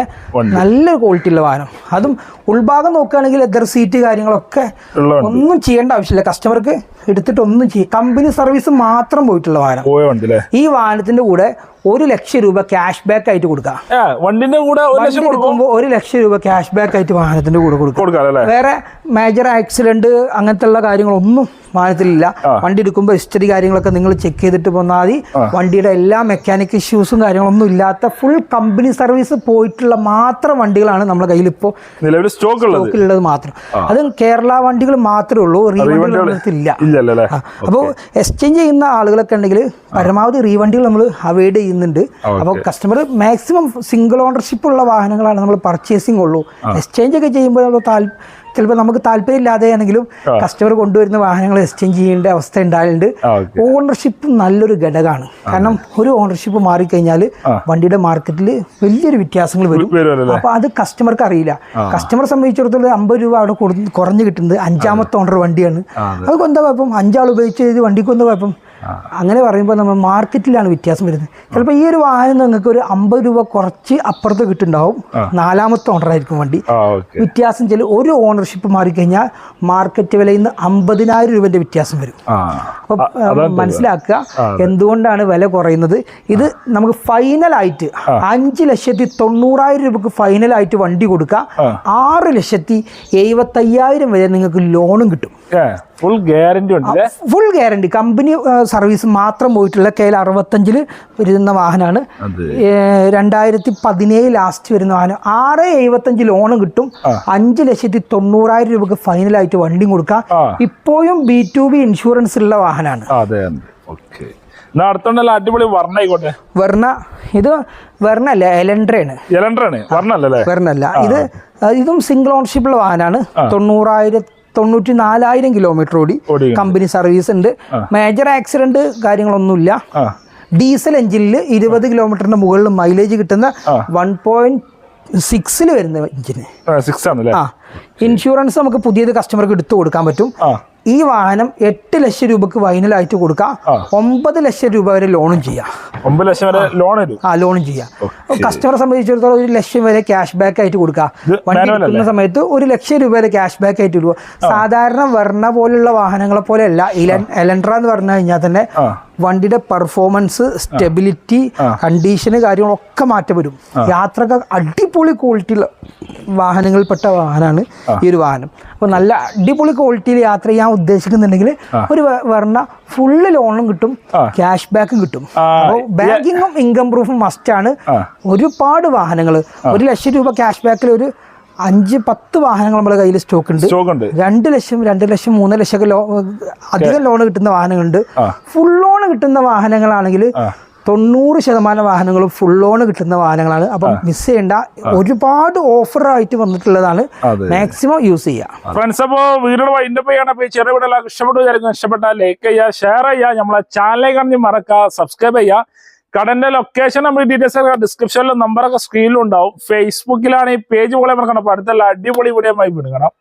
Speaker 1: നല്ല ക്വാളിറ്റി ഉള്ള വാഹനം. അതും ഉൾഭാഗം നോക്കുകയാണെങ്കിൽ ലെതർ സീറ്റ് കാര്യങ്ങളൊക്കെ ഒന്നും ചെയ്യേണ്ട ആവശ്യമില്ല. കസ്റ്റമർക്ക് എടുത്തിട്ട് ഒന്നും ചെയ്യും കമ്പനി സർവീസ് മാത്രം പോയിട്ടുള്ള വാഹനം. ഈ വാഹനത്തിന്റെ കൂടെ ഒരു ലക്ഷം രൂപ ക്യാഷ് ബാക്ക് ആയിട്ട് കൊടുക്കാം.
Speaker 2: വണ്ടിന്റെ കൂടെ ഒരു ലക്ഷം കൊടുക്കും
Speaker 1: എടുക്കുമ്പോൾ ഒരു ലക്ഷം രൂപ ക്യാഷ് ബാക്ക് ആയിട്ട് വാഹനത്തിന്റെ കൂടെ കൊടുക്കാം. വേറെ മേജർ ആക്സിഡന്റ് അങ്ങനത്തെ ഉള്ള കാര്യങ്ങളൊന്നും വാഹനത്തിലില്ല. വണ്ടി എടുക്കുമ്പോൾ ഹിസ്റ്ററി കാര്യങ്ങളൊക്കെ നിങ്ങൾ ചെക്ക് ചെയ്തിട്ട് പോന്നാൽ മതി. വണ്ടിയുടെ എല്ലാ മെക്കാനിക് ഇഷ്യൂസും കാര്യങ്ങളൊന്നും ഇല്ലാത്ത ഫുൾ കമ്പനി സർവീസ് പോയിട്ടുള്ള മാത്രം വണ്ടികളാണ് നമ്മുടെ കയ്യിൽ ഇപ്പോൾ
Speaker 2: നിലവിൽ സ്റ്റോക്ക് ഉള്ളത്.
Speaker 1: മാത്രം. അത് കേരള വണ്ടികൾ മാത്രമേ ഉള്ളൂ റീവണ്ടികൾ ഇല്ല
Speaker 2: ഇല്ലല്ലോ
Speaker 1: അപ്പോൾ എക്സ്ചേഞ്ച് ചെയ്യുന്ന ആളുകളൊക്കെ ഉണ്ടെങ്കിൽ പരമാവധി റീവണ്ടികൾ നമ്മൾ അവോയ്ഡ് ചെയ്യുന്നുണ്ട്. അപ്പോൾ കസ്റ്റമർ മാക്സിമം സിംഗിൾ ഓണർഷിപ്പ് ഉള്ള വാഹനങ്ങളാണ് നമ്മൾ പർച്ചേസിംഗ് ഉള്ളൂ. എക്സ്ചേഞ്ച് ഒക്കെ ചെയ്യുമ്പോൾ നമ്മൾ താൽ ചിലപ്പോൾ നമുക്ക് താല്പര്യം ഇല്ലാതെയാണെങ്കിലും കസ്റ്റമർ കൊണ്ടുവരുന്ന വാഹനങ്ങൾ എക്സ്ചേഞ്ച് ചെയ്യേണ്ട അവസ്ഥ ഉണ്ടായിട്ടുണ്ട് ഓണർഷിപ്പ് നല്ലൊരു ഘടകമാണ്. കാരണം ഒരു ഓണർഷിപ്പ് മാറിക്കഴിഞ്ഞാൽ വണ്ടിയുടെ മാർക്കറ്റിൽ വലിയൊരു വ്യത്യാസങ്ങൾ വരും.
Speaker 2: അപ്പോൾ
Speaker 1: അപ്പൊ അത് കസ്റ്റമർക്ക് അറിയില്ല. കസ്റ്റമറെ സംബന്ധിച്ചിടത്തോളം അമ്പത് രൂപ അവിടെ കുറഞ്ഞു കിട്ടുന്നത് അഞ്ചാമത്തെ ഓണർ വണ്ടിയാണ്. അതൊക്കെ എന്താ കുഴപ്പം അഞ്ചാൾ ഉപയോഗിച്ച് ഇത് വണ്ടിക്ക് എന്താ കുഴപ്പം അങ്ങനെ പറയുമ്പോൾ നമ്മൾ മാർക്കറ്റിലാണ് വ്യത്യാസം വരുന്നത്. ചിലപ്പോൾ ഈ ഒരു വാഹനം നിങ്ങൾക്ക് ഒരു അമ്പത് രൂപ കുറച്ച് അപ്പുറത്ത് കിട്ടുണ്ടാവും നാലാമത്തെ ഓണർ ആയിരിക്കും വണ്ടി. വ്യത്യാസം ചില ഒരു ഓണർഷിപ്പ് മാറിക്കഴിഞ്ഞാൽ മാർക്കറ്റ് വിലയിൽ നിന്ന് അമ്പതിനായിരം രൂപന്റെ വ്യത്യാസം വരും. അപ്പോൾ മനസ്സിലാക്കുക എന്തുകൊണ്ടാണ് വില കുറയുന്നത്? ഇത് നമുക്ക് ഫൈനലായിട്ട് അഞ്ച് ലക്ഷത്തി തൊണ്ണൂറായിരം രൂപക്ക് ഫൈനലായിട്ട് വണ്ടി കൊടുക്കുക. ആറ് ലക്ഷത്തി എഴുപത്തയ്യായിരം വരെ നിങ്ങൾക്ക് ലോണും കിട്ടും.
Speaker 2: ഫുൾ ഗ്യാരണ്ടി ഉണ്ട്
Speaker 1: ഫുൾ ഗ്യാരണ്ടി കമ്പനി സർവീസ് മാത്രം പോയിട്ടുള്ള കെ എൽ അറുപത്തഞ്ചിൽ വരുന്ന വാഹനമാണ് രണ്ടായിരത്തി പതിനേഴ് ലാസ്റ്റ് വരുന്ന വാഹനം. ആറ് എഴുപത്തഞ്ച് ലോണും കിട്ടും. അഞ്ച് ലക്ഷത്തി തൊണ്ണൂറായിരം രൂപക്ക് ഫൈനലായിട്ട് വണ്ടിയും കൊടുക്കാം. ഇപ്പോഴും ബി ടു ബി ഇൻഷുറൻസ് ഉള്ള വാഹനമാണ്
Speaker 2: അടിപൊളി വർണ ആയിക്കോട്ടെ.
Speaker 1: ഇത് വെർണ അല്ല എലൻഡ്രയാണ്.
Speaker 2: വർണല്ലേ
Speaker 1: വെർണല്ല ഇത് ഇതും സിംഗിൾ ഓണർഷിപ്പുള്ള വാഹനമാണ് തൊണ്ണൂറായിരം തൊണ്ണൂറ്റി നാലായിരം കിലോമീറ്റർ ഓടി കമ്പനി സർവീസ് ഉണ്ട്. മേജർ ആക്സിഡന്റ് കാര്യങ്ങളൊന്നുമില്ല. ഡീസൽ എഞ്ചിനിൽ ഇരുപത് കിലോമീറ്ററിന്റെ മുകളിൽ മൈലേജ് കിട്ടുന്ന വൺ പോയിന്റ് സിക്സിൽ വരുന്ന എഞ്ചിന്
Speaker 2: സിക്സ് ആണല്ലേ?
Speaker 1: ആ. ഇൻഷുറൻസ് നമുക്ക് പുതിയത് കസ്റ്റമർക്ക് എടുത്തു കൊടുക്കാൻ പറ്റും. ഈ വാഹനം എട്ട് ലക്ഷം രൂപക്ക് ഫൈനലായിട്ട് കൊടുക്കാം. ഒമ്പത് ലക്ഷം രൂപ വരെ ലോണും ചെയ്യാം.
Speaker 2: ഒമ്പത് ലക്ഷം വരെ ലോൺ
Speaker 1: ആ ലോണും ചെയ്യാം. കസ്റ്റമറെ സംബന്ധിച്ചിടത്തോളം ഒരു ലക്ഷം വരെ ക്യാഷ് ബാക്ക് ആയിട്ട്
Speaker 2: കൊടുക്കാം.
Speaker 1: വണ്ടി എടുക്കുന്ന സമയത്ത് ഒരു ലക്ഷം രൂപ വരെ ക്യാഷ് ബാക്ക് ആയിട്ട് കൊടുക്കുക സാധാരണ വർണ പോലുള്ള വാഹനങ്ങളെ പോലെയല്ല. ഇലൻ എലൻട്ര എന്ന് പറഞ്ഞു കഴിഞ്ഞാൽ തന്നെ വണ്ടിയുടെ പെർഫോമൻസ് സ്റ്റെബിലിറ്റി കണ്ടീഷന് കാര്യങ്ങളൊക്കെ മാറ്റം വരും. യാത്രയ്ക്ക് അടിപൊളി ക്വാളിറ്റിയുള്ള വാഹനങ്ങളിൽപ്പെട്ട വാഹനമാണ് ഈ ഒരു വാഹനം. അപ്പോൾ നല്ല അടിപൊളി ക്വാളിറ്റിയിൽ യാത്ര ചെയ്യാൻ ഉദ്ദേശിക്കുന്നുണ്ടെങ്കിൽ ഒരു വ- ഫുള്ള് ലോണും കിട്ടും ക്യാഷ് ബാക്കും കിട്ടും. അപ്പോൾ ബാങ്കിങ്ങും ഇൻകം പ്രൂഫും മസ്റ്റാണ് ഒരുപാട് വാഹനങ്ങൾ ഒരു ലക്ഷം രൂപ ക്യാഷ് ബാക്കിൽ ഒരു അഞ്ച് പത്ത് വാഹനങ്ങൾ നമ്മുടെ കയ്യിൽ സ്റ്റോക്ക് ഉണ്ട്.
Speaker 2: സ്റ്റോക്ക് ഉണ്ട്.
Speaker 1: രണ്ട് ലക്ഷം രണ്ട് ലക്ഷം മൂന്ന് ലക്ഷം ഒക്കെ ലോ അധികം ലോൺ കിട്ടുന്ന വാഹനങ്ങളുണ്ട്. ഫുൾ ലോൺ കിട്ടുന്ന വാഹനങ്ങളാണെങ്കിൽ തൊണ്ണൂറ് ശതമാനം വാഹനങ്ങളും ഫുൾ ലോൺ കിട്ടുന്ന വാഹനങ്ങളാണ്. അപ്പം മിസ് ചെയ്യേണ്ട ഒരുപാട് ഓഫർ ആയിട്ട് വന്നിട്ടുള്ളതാണ് മാക്സിമം യൂസ് ചെയ്യുക
Speaker 2: ഫ്രണ്ട്സ് അപ്പോൾ വീഡിയോ വൈൻഡപ്പ് ചെയ്യണം. അപ്പൊ ഈ ചെറിയ എല്ലാവർക്കും ഇഷ്ടപ്പെട്ടു ഇഷ്ടപ്പെട്ടാൽ ലൈക്ക് ചെയ്യുക ഷെയർ ചെയ്യുക. നമ്മളെ ചാനലിലേക്ക് കണ്ടി മറക്കുക സബ്സ്ക്രൈബ് ചെയ്യുക. കടന്റെ ലൊക്കേഷൻ നമ്മൾ ഡീറ്റെയിൽസ് ഡിസ്ക്രിപ്ഷനിലും നമ്പറൊക്കെ സ്ക്രീനിലും ഉണ്ടാവും. ഫേസ്ബുക്കിലാണ് ഈ പേജ് പോലെ നമ്മൾ കണ്ടപ്പോൾ അടുത്തുള്ള അടിപൊളി വീഡിയോ ആയി വിടുകണം